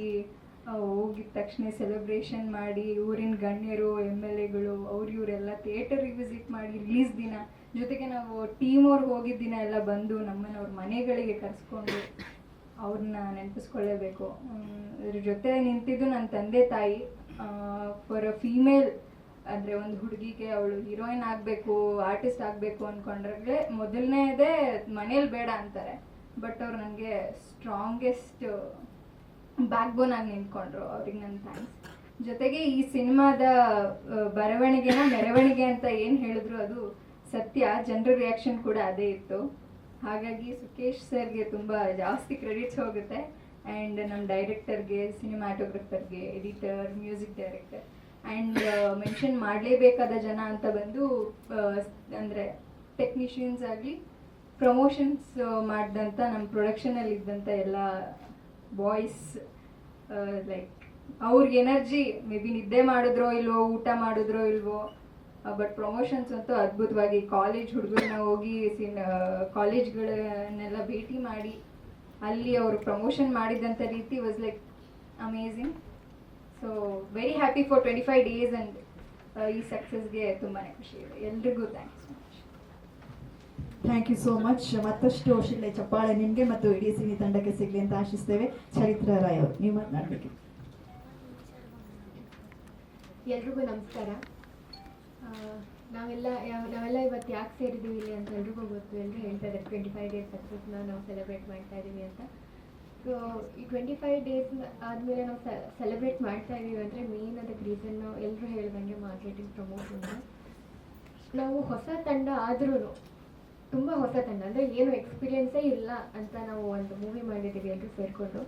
ಹೋಗಿದ ತಕ್ಷಣ ಸೆಲೆಬ್ರೇಷನ್ ಮಾಡಿ, ಊರಿನ ಗಣ್ಯರು, ಎಂ ಎಲ್ ಎಗಳು ಅವ್ರು ಇವರೆಲ್ಲ ಥಿಯೇಟರಿಗೆ ವಿಸಿಟ್ ಮಾಡಿ ರಿಲೀಸ್ ದಿನ. ಜೊತೆಗೆ ನಾವು ಟೀಮ್ ಅವ್ರು ಹೋಗಿದ್ದ ದಿನ ಎಲ್ಲ ಬಂದು ನಮ್ಮನ್ನ ಅವ್ರ ಮನೆಗಳಿಗೆ ಕರೆಸ್ಕೊಂಡು ಅವ್ರನ್ನ ನೆನಪಿಸ್ಕೊಳ್ಳೇಬೇಕು. ಅದ್ರ ಜೊತೆ ನಿಂತಿದ್ದು ನನ್ನ ತಂದೆ ತಾಯಿ. ಫಾರ್ ಅ ಫೀಮೇಲ್ ಅಂದರೆ ಒಂದು ಹುಡುಗಿಗೆ ಅವಳು ಹೀರೋಯಿನ್ ಆಗಬೇಕು ಆರ್ಟಿಸ್ಟ್ ಆಗಬೇಕು ಅಂದ್ಕೊಂಡ್ರೆ ಮೊದಲನೇದೇ ಮನೇಲಿ ಬೇಡ ಅಂತಾರೆ. ಬಟ್ ಅವ್ರು ನನಗೆ ಸ್ಟ್ರಾಂಗೆಸ್ಟ್ ಬ್ಯಾಕ್ ಬೋನ್ ಆಗಿ ನಿಂತ್ಕೊಂಡ್ರು ಅವ್ರಿಗೆ ನನ್ನ ಥ್ಯಾಂಕ್ಸ್ ಜೊತೆಗೆ ಈ ಸಿನಿಮಾದ ಬರವಣಿಗೆನ ಮೆರವಣಿಗೆ ಅಂತ ಏನು ಹೇಳಿದ್ರು ಅದು ಸತ್ಯ, ಜನರ ರಿಯಾಕ್ಷನ್ ಕೂಡ ಅದೇ ಇತ್ತು. ಹಾಗಾಗಿ ಸುಕೇಶ್ ಸರ್ಗೆ ತುಂಬ ಜಾಸ್ತಿ ಕ್ರೆಡಿಟ್ಸ್ ಹೋಗುತ್ತೆ. ಆ್ಯಂಡ್ ನಮ್ಮ ಡೈರೆಕ್ಟರ್ಗೆ ಸಿನಿಮಾಟೋಗ್ರಫರ್ಗೆ editor music director and mention ಮಾಡಲೇಬೇಕಾದ ಜನ ಅಂತ ಬಂದು ಅಂದರೆ ಟೆಕ್ನಿಷಿಯನ್ಸ್ ಆಗಲಿ ಪ್ರಮೋಷನ್ಸ್ ಮಾಡಿದಂಥ ನಮ್ಮ ಪ್ರೊಡಕ್ಷನಲ್ಲಿ ಇದ್ದಂಥ ಎಲ್ಲ ಬಾಯ್ಸ್ ಲೈಕ್ ಅವ್ರಿಗೆ ಎನರ್ಜಿ ಮೇ ಬಿ ನಿದ್ದೆ ಮಾಡಿದ್ರೋ ಇಲ್ವೋ, ಊಟ ಮಾಡಿದ್ರೋ ಇಲ್ವೋ ಬಟ್ ಪ್ರಮೋಷನ್ಸ್ ಅಂತೂ ಅದ್ಭುತವಾಗಿ ಕಾಲೇಜ್ ಹುಡುಗರನ್ನ ಹೋಗಿ ಕಾಲೇಜ್ಗಳನ್ನೆಲ್ಲ ಭೇಟಿ ಮಾಡಿ, ಅಲ್ಲಿ ಅವರು ಪ್ರಮೋಷನ್ ಮಾಡಿದಂಥ ರೀತಿ was like amazing so very happy for twenty five days and ಈ ಸಕ್ಸಸ್ಗೆ ತುಂಬಾ ಖುಷಿ ಇದೆ. ಎಲ್ರಿಗೂ thanks so much thank you so much ಮತ್ತಷ್ಟು ಶಿಲೆ ಚಪ್ಪಾಳೆ ನಿಮಗೆ ಮತ್ತು ಇಡೀ ಸಿನಿ ತಂಡಕ್ಕೆ ಸಿಗಲಿ ಅಂತ ಆಶಿಸ್ತೇವೆ. ಚರಿತ್ರ ರಾಯ್ ಅವರು ನೀವು ಮಾತನಾಡಬೇಕು. ಎಲ್ರಿಗೂ ನಮಸ್ಕಾರ. ನಾವೆಲ್ಲ ಯಾವ- ನಾವೆಲ್ಲ ಇವತ್ತು ಯಾಕೆ ಸೇರಿದ್ದೀವಿ ಇಲ್ಲಿ ಅಂತ ಎಲ್ರಿಗೂ ಗೊತ್ತು. ಎಲ್ಲರೂ ಹೇಳ್ತಾ ಇದ್ದಾರೆ ಟ್ವೆಂಟಿ ಫೈವ್ ಡೇಸ್ ಸಕ್ಸಸ್ನ ನಾವು ಸೆಲೆಬ್ರೇಟ್ ಮಾಡ್ತಾ ಇದ್ದೀವಿ ಅಂತ. ಈ ಟ್ವೆಂಟಿ ಫೈವ್ ಡೇಸ್ ಆದಮೇಲೆ ನಾವು ಸೆಲೆಬ್ರೇಟ್ ಮಾಡ್ತಾ ಇದ್ದೀವಿ ಅಂದರೆ ಮೇನ್ ಅದಕ್ಕೆ ರೀಸನ್ ಎಲ್ಲರೂ ಹೇಳ್ದಂಗೆ ಮಾರ್ಕೆಟಿಂಗ್ ಪ್ರಮೋಷನ್ ನಾವು ಹೊಸ ತಂಡ ಆದ್ರೂ ತುಂಬ ಹೊಸ ತಂಡ, ಅಂದರೆ ಏನು ಎಕ್ಸ್ಪೀರಿಯೆನ್ಸೇ ಇಲ್ಲ ಅಂತ ನಾವು ಒಂದು ಮೂವಿ ಮಾಡಿದ್ದೀವಿ ಎಲ್ಲರೂ ಸೇರಿಕೊಂಡು.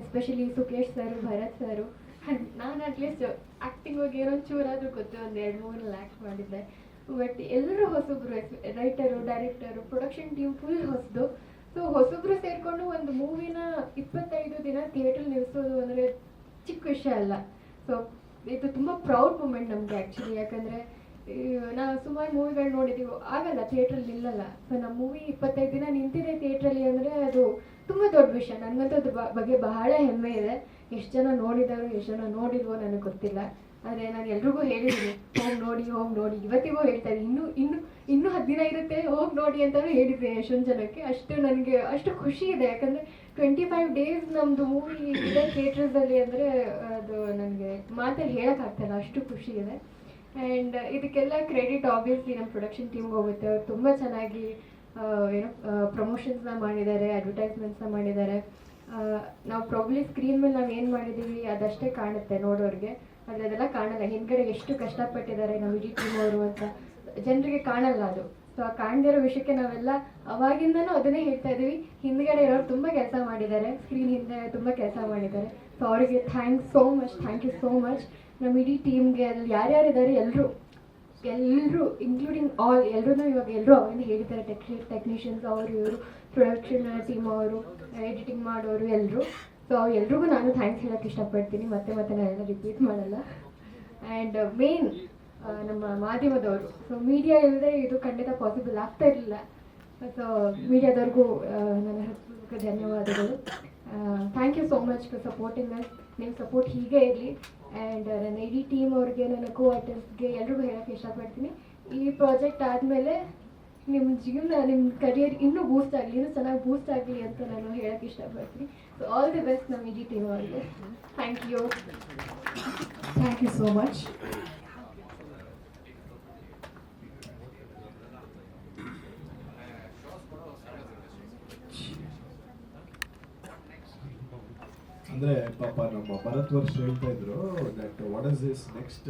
Especially Sukesh sir Bharat sir ನಾನು ಅಟ್ಲೀಸ್ಟ್ ಆ್ಯಕ್ಟಿಂಗ್ ಬಗ್ಗೆ ಏನೋ ಚೂರಾದರೂ ಗೊತ್ತು, ಒಂದು ಎರಡು ಮೂರು ಆ್ಯಕ್ಟ್ ಮಾಡಿದ್ದೆ. ಬಟ್ ಎಲ್ಲರೂ ಹೊಸಬ್ರು writer director production team full ಹೊಸದು. ಸೊ ಹೊಸಬ್ರು ಸೇರಿಕೊಂಡು ಒಂದು ಮೂವಿನ ಇಪ್ಪತ್ತೈದು ದಿನ ಥಿಯೇಟರ್ ನಿಲ್ಲಿಸೋದು ಅಂದರೆ ಚಿಕ್ಕ ವಿಷಯ ಅಲ್ಲ. ಸೊ ಇದು ತುಂಬ ಪ್ರೌಡ್ ಮೂಮೆಂಟ್ ನಮಗೆ ಆ್ಯಕ್ಚುಲಿ ಯಾಕಂದರೆ ನಾವು ಸುಮಾರು ಮೂವಿಗಳು ನೋಡಿದೀವಿ. ಆಗಲ್ಲ ಥಿಯೇಟ್ರಲ್ಲಿ ನಿಲ್ಲಲ್ಲ. ಸೊ ನಮ್ಮ ಮೂವಿ ಇಪ್ಪತ್ತೈದು ದಿನ ನಿಂತಿದೆ ಥಿಯೇಟ್ರಲ್ಲಿ ಅಂದರೆ ಅದು ತುಂಬ ದೊಡ್ಡ ವಿಷಯ. ನನಗಂತೂ ಅದ್ರ ಬಗ್ಗೆ ಬಹಳ ಹೆಮ್ಮೆ ಇದೆ. ಎಷ್ಟು ಜನ ನೋಡಿದಾರೋ, ಎಷ್ಟು ಜನ ನೋಡಿಲ್ವೋ ನನಗೆ ಗೊತ್ತಿಲ್ಲ. ಆದರೆ ನಾನು ಎಲ್ರಿಗೂ ಹೇಳಿದ್ದೀನಿ ಹೋಗಿ ನೋಡಿ ಹೋಗಿ ನೋಡಿ. ಇವತ್ತಿಗೂ ಹೇಳ್ತಾರೆ ಇದ್ದೀನಿ. ಇನ್ನೂ ಇನ್ನೂ ಇನ್ನೂ ಹತ್ತು ದಿನ ಇರುತ್ತೆ, ಹೋಗಿ ನೋಡಿ ಅಂತಲೂ ಹೇಳಿದ್ದೆ ಎಷ್ಟೊಂದು ಜನಕ್ಕೆ. ಅಷ್ಟು ನನಗೆ, ಅಷ್ಟು ಖುಷಿ ಇದೆ. ಯಾಕಂದರೆ ಟ್ವೆಂಟಿ ಫೈವ್ ಡೇಸ್ ನಮ್ಮದು ಮೂವಿ ಇದೆ ಥಿಯೇಟ್ರಸಲ್ಲಿ ಅಂದರೆ ಅದು ನನಗೆ ಮಾತಲ್ಲಿ ಹೇಳೋಕ್ಕಾಗ್ತಾಯಿಲ್ಲ ಅಷ್ಟು ಖುಷಿ ಇದೆ. ಆ್ಯಂಡ್ ಇದಕ್ಕೆಲ್ಲ ಕ್ರೆಡಿಟ್ ಆಬ್ವಿಯಸ್ಲಿ ನಮ್ಮ ಪ್ರೊಡಕ್ಷನ್ ಟೀಮ್ಗೆ ಹೋಗುತ್ತೆ. ಅವ್ರು ತುಂಬ ಚೆನ್ನಾಗಿ ಏನೋ ಪ್ರಮೋಷನ್ಸ್ನ ಮಾಡಿದ್ದಾರೆ ಅಡ್ವರ್ಟೈಸ್ಮೆಂಟ್ಸ್ನ ಮಾಡಿದ್ದಾರೆ. ನಾವು ಪ್ರಾಬ್ಲಿ ಸ್ಕ್ರೀನ್ ಮೇಲೆ ನಾವು ಏನು ಮಾಡಿದ್ದೀವಿ ಅದಷ್ಟೇ ಕಾಣುತ್ತೆ ನೋಡೋರಿಗೆ. ಆದರೆ ಅದೆಲ್ಲ ಕಾಣಲ್ಲ. ಹಿಂದ್ಗಡೆ ಎಷ್ಟು ಕಷ್ಟಪಟ್ಟಿದ್ದಾರೆ ನಮ್ಮ ಇಡೀ ಟೀಮ್ ಅವರು ಅಂತ. ಜನರಿಗೆ ಕಾಣಲ್ಲ ಅದು. ಸೊ ಆ ಕಾಣದೇ ಇರೋ ವಿಷಯಕ್ಕೆ ನಾವೆಲ್ಲ ಅವಾಗಿಂದನೂ ಅದನ್ನೇ ಹೇಳ್ತಾ ಇದೀವಿ ಹಿಂದ್ಗಡೆ ಇರೋರು ತುಂಬ ಕೆಲಸ ಮಾಡಿದ್ದಾರೆ. ಸ್ಕ್ರೀನ್ ಹಿಂದೆ ತುಂಬ ಕೆಲಸ ಮಾಡಿದ್ದಾರೆ. ಸೊ ಅವರಿಗೆ thanks so much thank you so much ನಮ್ಮ ಇಡೀ ಟೀಮ್ಗೆ ಅಲ್ಲಿ ಯಾರ್ಯಾರಿದ್ದಾರೆ ಎಲ್ಲರೂ ಎಲ್ಲರೂ ಇನ್ಕ್ಲೂಡಿಂಗ್ ಆಲ್ ಎಲ್ಲರೂ ಇವಾಗ ಎಲ್ಲರೂ ಅವಾಗಿಂದ ಹೇಳಿದ್ದಾರೆ. ಟೆಕ್ನಿ ಟೆಕ್ನಿಷಿಯನ್ಸ್ ಅವರು, ಇವರು ಪ್ರೊಡಕ್ಷನ್ ಟೀಮ್ ಅವರು ಎಡಿಟಿಂಗ್ ಮಾಡೋರು ಎಲ್ಲರೂ ಸೊ ಎಲ್ರಿಗೂ ನಾನು ಥ್ಯಾಂಕ್ಸ್ ಹೇಳೋಕ್ಕೆ ಇಷ್ಟಪಡ್ತೀನಿ. ಮತ್ತೆ ಮತ್ತೆ ನಾನೆಲ್ಲ ರಿಪೀಟ್ ಮಾಡಲ್ಲ. ಆ್ಯಂಡ್ ಮೇನ್ ನಮ್ಮ ಮಾಧ್ಯಮದವರು. ಸೊ ಮೀಡಿಯಾ ಇಲ್ಲದೆ ಇದು ಖಂಡಿತ ಪಾಸಿಬಲ್ ಆಗ್ತಾ ಇರಲಿಲ್ಲ. ಸೊ ಮೀಡಿಯಾದವ್ರಿಗೂ ನನ್ನ ಹೃತ್ಪೂರ್ವಕ ಧನ್ಯವಾದಗಳು. Thank you so much for supporting us ನಿಮ್ಮ ಸಪೋರ್ಟ್ ಹೀಗೆ ಇರಲಿ. ಆ್ಯಂಡ್ ನನ್ನ ಇಡೀ ಟೀಮ್ ಅವ್ರಿಗೆ, ನನ್ನ ಕೋ ಆರ್ಟಿಸ್ಟ್ಗೆ ಎಲ್ರಿಗೂ ಹೇಳೋಕ್ಕೆ ಇಷ್ಟಪಡ್ತೀನಿ. ಈ ಪ್ರಾಜೆಕ್ಟ್ ಆದಮೇಲೆ ನಿಮ್ಮ ಜೀವನ ನಿಮ್ಮ ಕರಿಯರ್ ಇನ್ನೂ ಬೂಸ್ಟ್ ಆಗಲಿ, ಇನ್ನೂ ಚೆನ್ನಾಗಿ ಬೂಸ್ಟ್ ಆಗಲಿ ಅಂತ ನಾನು ಹೇಳೋಕ್ಕೆ ಇಷ್ಟಪಡ್ತೀನಿ. ಸೊ ಆಲ್ ದಿ ಬೆಸ್ಟ್ ನಮ್ಮ ಇಡೀ ಟೀಮ್ ಅವರಿಗೆ. Thank you thank you so much ಅಂದ್ರೆ ಪಾಪ ನಮ್ಮ ಭರತ್ ವರ್ಷ ಹೇಳ್ತಾ ಇದ್ರು that what is this next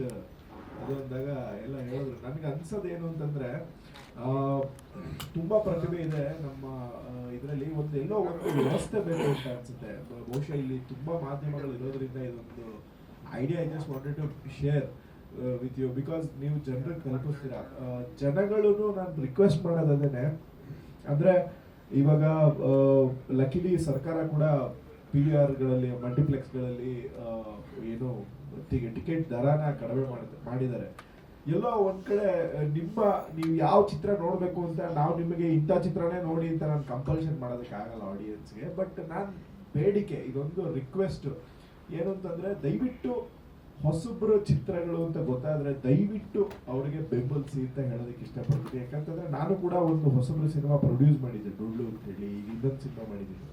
ಅದು ಅಂದಾಗ ಎಲ್ಲ ಹೇಳಿದ್ರು. ನನಗೆ ಅನ್ಸೋದು ಏನು ಅಂತಂದ್ರೆ ತುಂಬಾ ಪ್ರತಿಭೆ ಇದೆ ನಮ್ಮ ಇದರಲ್ಲಿ ಒಂದು ಎಲ್ಲೋ ಒಂದು ವ್ಯವಸ್ಥೆ ಬೇಕು ಅಂತ ಅನ್ಸುತ್ತೆ. ಬಹುಶಃ ಇಲ್ಲಿ ತುಂಬಾ ಮಾಧ್ಯಮಗಳು ಇರೋದ್ರಿಂದ ಇದೊಂದು idea I just wanted to share with you because ನೀವು ಜನರಿಗೆ ತಲುಪಿಸ್ತೀರಾ. ಜನಗಳು ನಾನು ರಿಕ್ವೆಸ್ಟ್ ಮಾಡೋದದೇನೆ ಅಂದ್ರೆ ಇವಾಗ ಲಕಿಲಿ ಸರ್ಕಾರ ಕೂಡ ಪಿ ಆರ್ಗಳಲ್ಲಿ ಮಲ್ಟಿಪ್ಲೆಕ್ಸ್ಗಳಲ್ಲಿ ಏನು ಟಿಕೆಟ್ ದರನ ಕಡಿಮೆ ಮಾಡಿದ, ಮಾಡಿದ್ದಾರೆ. ಎಲ್ಲೋ ಒಂದ್ ಕಡೆ ನಿಮ್ಮ, ನೀವು ಯಾವ ಚಿತ್ರ ನೋಡಬೇಕು ಅಂತ ನಾವು ನಿಮಗೆ ಇಂಥ ಚಿತ್ರನೇ ನೋಡಿ ಅಂತ ನಾನು ಕಂಪಲ್ಷನ್ ಮಾಡೋದಕ್ಕೆ ಆಗಲ್ಲ ಆಡಿಯನ್ಸ್ಗೆ ಬಟ್ ನಾನು ಬೇಡಿಕೆ, ಇದೊಂದು ರಿಕ್ವೆಸ್ಟ್ ಏನು ಅಂತಂದ್ರೆ, ದಯವಿಟ್ಟು ಹೊಸಬ್ರು ಚಿತ್ರಗಳು ಅಂತ ಗೊತ್ತಾದ್ರೆ ದಯವಿಟ್ಟು ಅವರಿಗೆ ಬೆಂಬಲಿಸಿ ಅಂತ ಹೇಳೋದಕ್ಕೆ ಇಷ್ಟಪಡ್ತೀನಿ. ಯಾಕಂತಂದ್ರೆ ನಾನು ಕೂಡ ಒಂದು ಹೊಸಬ್ರು ಸಿನಿಮಾ ಪ್ರೊಡ್ಯೂಸ್ ಮಾಡಿದ್ದೆ, ಡೊಳ್ಳು ಅಂತ ಹೇಳಿ ಈಗ ಇನ್ನೊಂದು ಸಿನಿಮಾ ಮಾಡಿದ್ದೀನಿ.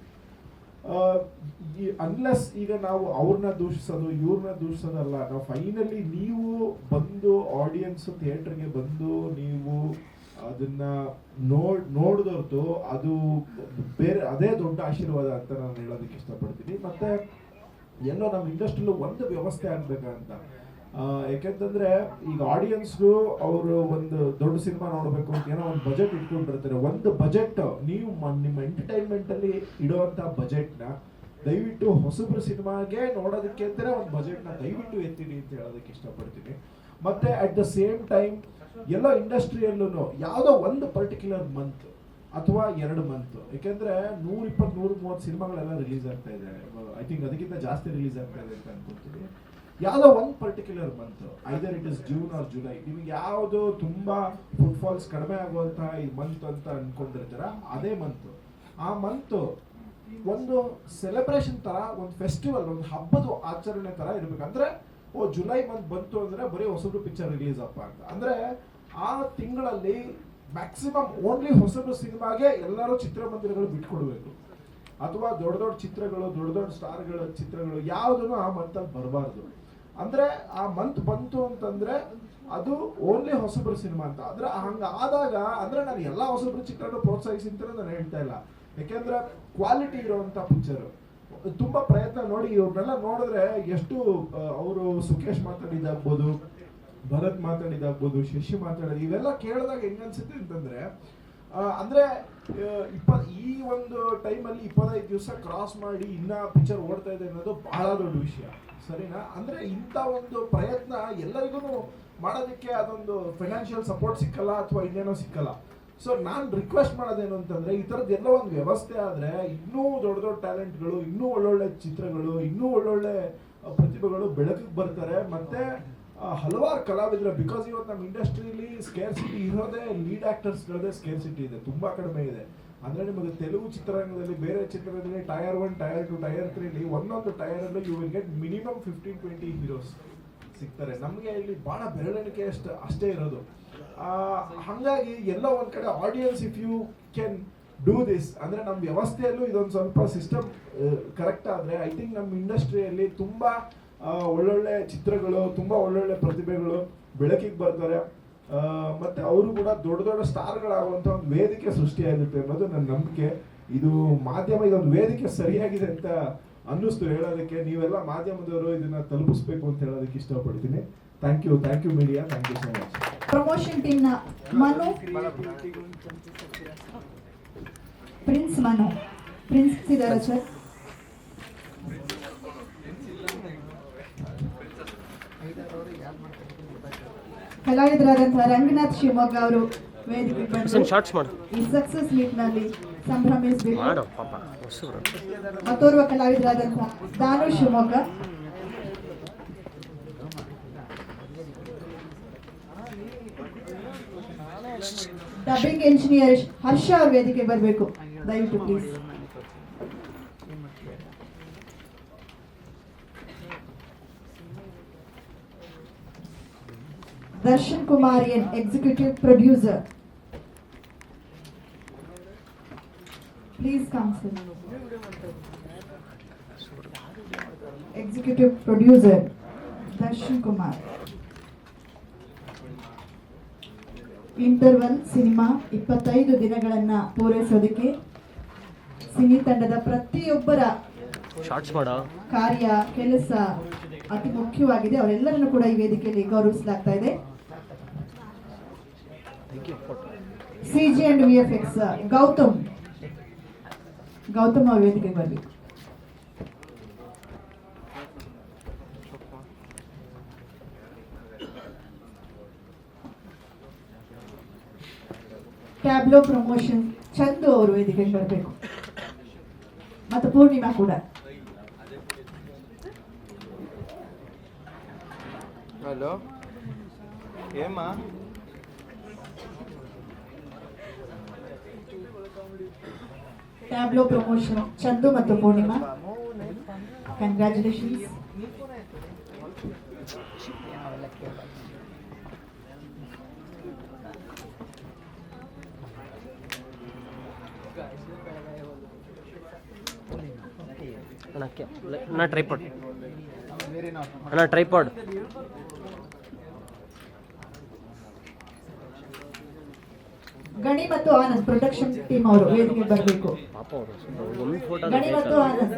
ಅನ್ಲೆಸ್ ಈಗ ನಾವು ಅವ್ರನ್ನ ದೂಷಿಸೋದು, ಇವ್ರನ್ನ ದೂಷಿಸೋದಲ್ಲ, ನಾವು ಫೈನಲಿ ನೀವು ಬಂದು ಆಡಿಯನ್ಸ್ ಥಿಯೇಟರ್ಗೆ ಬಂದು ನೀವು ಅದನ್ನ ನೋಡ್ ನೋಡಿದವ್ರದ್ದು ಅದು ಬೇರೆ, ಅದೇ ದೊಡ್ಡ ಆಶೀರ್ವಾದ ಅಂತ ನಾನು ಹೇಳೋದಕ್ಕೆ ಇಷ್ಟಪಡ್ತೀನಿ. ಮತ್ತೆ, ಎಲ್ಲೋ ನಮ್ಮ ಇಂಡಸ್ಟ್ರಿಲೂ ಒಂದು ವ್ಯವಸ್ಥೆ ಆಗ್ಬೇಕಂತ. ಯಾಕೆಂತಂದ್ರೆ ಈಗ ಆಡಿಯನ್ಸ್ಗೂ ಅವರು ಒಂದು ದೊಡ್ಡ ಸಿನಿಮಾ ನೋಡಬೇಕು ಅಂತ ಏನೋ ಒಂದು ಬಜೆಟ್ ಇಟ್ಕೊಂಡಿರ್ತಾರೆ ಒಂದು ಬಜೆಟ್ ನೀವು ನಿಮ್ಮ ಎಂಟರ್ಟೈನ್ಮೆಂಟ್ ಅಲ್ಲಿ ಇಡುವಂತ ಬಜೆಟ್ನ ದಯವಿಟ್ಟು ಹೊಸಬ್ರ ಸಿನಿಮಾಗೆ ನೋಡೋದಕ್ಕೆ ಅಂತಾನೆ ಒಂದು ಬಜೆಟ್ನ ದಯವಿಟ್ಟು ಎತ್ತಿಡಿ ಅಂತ ಹೇಳೋದಕ್ಕೆ ಇಷ್ಟಪಡ್ತೀನಿ. ಮತ್ತೆ ಅಟ್ ದ ಸೇಮ್ ಟೈಮ್ ಎಲ್ಲ ಇಂಡಸ್ಟ್ರಿಯಲ್ಲೂ ಯಾವುದೋ ಒಂದು ಪರ್ಟಿಕ್ಯುಲರ್ ಮಂತ್ ಅಥವಾ ಎರಡು ಮಂತ್ ಯಾಕೆಂದ್ರೆ ನೂರ ಇಪ್ಪತ್ತು ನೂರ ಮೂವತ್ತು ಸಿನಿಮಾಗಳೆಲ್ಲ ರಿಲೀಸ್ ಆಗ್ತಾ ಇದೆ. ಐ ಥಿಂಕ್ ಅದಕ್ಕಿಂತ ಜಾಸ್ತಿ ರಿಲೀಸ್ ಆಗ್ತಾ ಇದೆ ಅಂತ ಅನ್ಕೊಂತೀನಿ. ಯಾವುದೋ ಒಂದು particular month either it is June or July ನಿಮಗೆ ಯಾವುದು ತುಂಬಾ ಫುಟ್ಫಾಲ್ಸ್ ಕಡಿಮೆ ಆಗುವಂತಹ ಈ ಮಂತ್ ಅಂತ ಅನ್ಕೊಂಡಿರ್ತೀರ, ಅದೇ ಮಂತ್ ಆ ಮಂತ್ ಒಂದು ಸೆಲೆಬ್ರೇಷನ್ ತರ, ಒಂದು ಫೆಸ್ಟಿವಲ್ ಒಂದು ಹಬ್ಬದ ಆಚರಣೆ ತರ ಇರ್ಬೇಕು. ಅಂದ್ರೆ, ಓ ಜುಲೈ ಮಂತ್ ಬಂತು ಅಂದ್ರೆ ಬರೀ ಹೊಸಬ್ರು ಪಿಕ್ಚರ್ ರಿಲೀಸ್ ಅಪ್ಪ ಅಂತ. ಅಂದ್ರೆ, ಆ ತಿಂಗಳಲ್ಲಿ ಮ್ಯಾಕ್ಸಿಮಮ್ ಓನ್ಲಿ ಹೊಸಬ್ರು ಸಿನಿಮಾಗೆ ಎಲ್ಲರೂ ಚಿತ್ರಮಂದಿರಗಳು ಬಿಟ್ಕೊಡ್ಬೇಕು. ಅಥವಾ ದೊಡ್ಡ ದೊಡ್ಡ ಚಿತ್ರಗಳು, ದೊಡ್ಡ ದೊಡ್ಡ ಸ್ಟಾರ್ಗಳ ಚಿತ್ರಗಳು, ಯಾವುದನ್ನು ಆ ಮಂತಲ್ಲಿ ಬರಬಾರ್ದು. ಅಂದ್ರೆ ಆ ಮಂತ್ ಬಂತು ಅಂತಂದ್ರೆ ಅದು ಓನ್ಲಿ ಹೊಸಬ್ರ ಸಿನಿಮಾ ಅಂತ. ಅಂದ್ರೆ ಹಂಗ ಆದಾಗ ಅಂದ್ರೆ ನಾನು ಎಲ್ಲಾ ಹೊಸಬ್ರ ಚಿತ್ರನ ಪ್ರೋತ್ಸಾಹಿಸಿ ಅಂತ ನಾನು ಹೇಳ್ತಾ ಇಲ್ಲ. ಯಾಕೆಂದ್ರೆ ಕ್ವಾಲಿಟಿ ಇರುವಂತ ಪಿಕ್ಚರ್ ತುಂಬಾ ಪ್ರಯತ್ನ ನೋಡಿ ಇವ್ರನ್ನೆಲ್ಲ ನೋಡಿದ್ರೆ ಎಷ್ಟು ಅವರು ಸುಖೇಶ್ ಮಾತಾಡಿದಾಗ್ಬೋದು ಭರತ್ ಮಾತಾಡಿದಾಗ್ಬೋದು ಶಶಿ ಮಾತಾಡಿದ ಇವೆಲ್ಲ ಕೇಳಿದಾಗ ಹೆಂಗ ಅನ್ಸುತ್ತೆ ಅಂತಂದ್ರೆ ಅಂದ್ರೆ ಇಪ್ಪ, ಈ ಒಂದು ಟೈಮಲ್ಲಿ ಇಪ್ಪತ್ತೈದು ದಿವಸ ಕ್ರಾಸ್ ಮಾಡಿ ಇನ್ನ ಪಿಕ್ಚರ್ ಓಡ್ತಾ ಇದೆ ಅನ್ನೋದು ಬಹಳ ದೊಡ್ಡ ವಿಷಯ. ಸರಿನಾ? ಅಂದ್ರೆ ಇಂಥ ಒಂದು ಪ್ರಯತ್ನ ಎಲ್ಲರಿಗೂ ಮಾಡೋದಕ್ಕೆ ಅದೊಂದು ಫೈನಾನ್ಷಿಯಲ್ ಸಪೋರ್ಟ್ ಸಿಕ್ಕಲ್ಲ ಅಥವಾ ಇನ್ನೇನೋ ಸಿಕ್ಕಲ್ಲ. ಸೊ ನಾನು ರಿಕ್ವೆಸ್ಟ್ ಮಾಡೋದೇನು ಅಂತಂದ್ರೆ, ಈ ಥರದ್ದು ಎಲ್ಲ ಒಂದು ವ್ಯವಸ್ಥೆ ಆದರೆ ಇನ್ನೂ ದೊಡ್ಡ ದೊಡ್ಡ ಟ್ಯಾಲೆಂಟ್ಗಳು ಇನ್ನೂ ಒಳ್ಳೊಳ್ಳೆ ಚಿತ್ರಗಳು, ಇನ್ನೂ ಒಳ್ಳೊಳ್ಳೆ ಪ್ರತಿಭೆಗಳು ಬೆಳಕಿಗೆ ಬರ್ತಾರೆ. ಮತ್ತೆ ಹಲವಾರು ಕಲಾವಿದರು ಬಿಕಾಸ್ ಇವತ್ತು ನಮ್ಮ ಇಂಡಸ್ಟ್ರೀಲಿ ಸ್ಕೇರ್ ಸಿಟಿ ಇರೋದೇ ಲೀಡ್ ಆಕ್ಟರ್ಸ್ಗಳದೇ ಸ್ಕೇರ್ ಸಿಟಿ ಇದೆ, ತುಂಬಾ ಕಡಿಮೆ ಇದೆ. ಅಂದ್ರೆ ನಿಮಗೆ ತೆಲುಗು ಚಿತ್ರರಂಗದಲ್ಲಿ ಬೇರೆ ಚಿತ್ರರಂಗದಲ್ಲಿ tier one tier two tier ತ್ರೀಲಿ ಒಂದೊಂದು ಟೈರ್ ಅಲ್ಲಿ you will get minimum fifteen twenty heroes ಸಿಗ್ತಾರೆ. ನಮಗೆ ಇಲ್ಲಿ ಬಹಳ ಬೆರಳಿಕೆ ಅಷ್ಟು, ಅಷ್ಟೇ ಇರೋದು. ಹಂಗಾಗಿ ಎಲ್ಲ ಒಂದ್ ಕಡೆ audience if you can do this ಅಂದ್ರೆ ನಮ್ಮ ವ್ಯವಸ್ಥೆಯಲ್ಲೂ ಇದೊಂದು ಸ್ವಲ್ಪ ಸಿಸ್ಟಮ್ ಕರೆಕ್ಟ್ ಆದ್ರೆ ಐ ಥಿಂಕ್ ನಮ್ಮ ಇಂಡಸ್ಟ್ರಿಯಲ್ಲಿ ತುಂಬಾ ಒಳ್ಳೊಳ್ಳೆ ಚಿತ್ರಗಳು, ತುಂಬಾ ಒಳ್ಳೊಳ್ಳೆ ಪ್ರತಿಭೆಗಳು ಬೆಳಕಿಗೆ ಬರ್ತಾರೆ. ಮತ್ತೆ ಅವರು ಕೂಡ ದೊಡ್ಡ ದೊಡ್ಡ ಸ್ಟಾರ್ಗಳಾಗುವಂಥ ಒಂದು ವೇದಿಕೆ ಸೃಷ್ಟಿಯಾಗುತ್ತೆ ಅನ್ನೋದು ನನ್ನ ನಂಬಿಕೆ. ಇದು ಮಾಧ್ಯಮ, ಇದೊಂದು ವೇದಿಕೆ ಸರಿಯಾಗಿದೆ ಅಂತ ಅನ್ನಿಸ್ತು ಹೇಳೋದಕ್ಕೆ. ನೀವೆಲ್ಲ ಮಾಧ್ಯಮದವರು ಇದನ್ನ ತಲುಪಿಸ್ಬೇಕು ಅಂತ ಹೇಳೋದಕ್ಕೆ ಇಷ್ಟಪಡ್ತೀನಿ. Thank you thank you media thank you so much promotion ಟೀಮ್ನ Manu. Prince Manu. Prince ಇದ್ದಾರೆ ಸರ್ ಕಲಾವಿದರಾದಂತಹ ರಂಗನಾಥ್ ಶಿವಮೊಗ್ಗ ಅವರು ವೇದಿಕೆ ಈ ಸಕ್ಸಸ್ ಮೀಟ್ನಲ್ಲಿ ಸಂಭ್ರಮಿಸಬೇಕು ಮತ್ತೋರ್ವ ಕಲಾವಿದರಾದಂತಹ ದಾನು ಶಿವಮೊಗ್ಗ. ಡಬ್ಬಿಂಗ್ ಇಂಜಿನಿಯರ್ ಹರ್ಷ ಅವ್ರ ವೇದಿಕೆ ಬರಬೇಕು. ದಯವಿಟ್ಟು please Darshan ಕುಮಾರಿಯನ್ executive producer please council executive producer Darshan Kumar. Interval cinema ಇಪ್ಪತ್ತೈದು ದಿನಗಳನ್ನ ಪೂರೈಸೋದಕ್ಕೆ ಸಿನಿ ತಂಡದ ಪ್ರತಿಯೊಬ್ಬರ ಕಾರ್ಯ ಕೆಲಸ ಅತಿ ಮುಖ್ಯವಾಗಿದೆ. ಅವರೆಲ್ಲರನ್ನು ಕೂಡ ಈ ವೇದಿಕೆಯಲ್ಲಿ ಗೌರವಿಸಲಾಗ್ತಾ ಇದೆ. CG and V F X Gautam Gautam ಅವ್ರ ವೇದಿಕೆಗೆ ಬರಬೇಕು ಟ್ಯಾಬ್ಲೋ ಪ್ರಮೋಷನ್ ಚಂದು ಅವರು ವೇದಿಕೆಗೆ ಬರಬೇಕು ಮತ್ತು ಪೂರ್ಣಿಮಾ ಕೂಡ. ಹಲೋ ಏಮ್ಮ? ಟ್ಯಾಬ್ಲೋ ಪ್ರಮೋಷನ್ ಚಂದು ಮತ್ತು ಪೂರ್ಣಿಮಾ ಕಂಗ್ರ್ಯಾಚುಲೇಷನ್ಸ್ ಅಣ್ಣ ಕೆ ಅಣ್ಣ ಟ್ರೈಪಾಡ್ ಅಣ್ಣ ಟ್ರೈಪಾಡ್ ಗಣಿ ಮತ್ತು ಆನಂದ್ ಪ್ರೊಡಕ್ಷನ್ ಟೀಮ್ ಅವರು ವೇದಿಕೆ ಬರಬೇಕು. ಗಣಿ ಮತ್ತು ಆನಂದ್.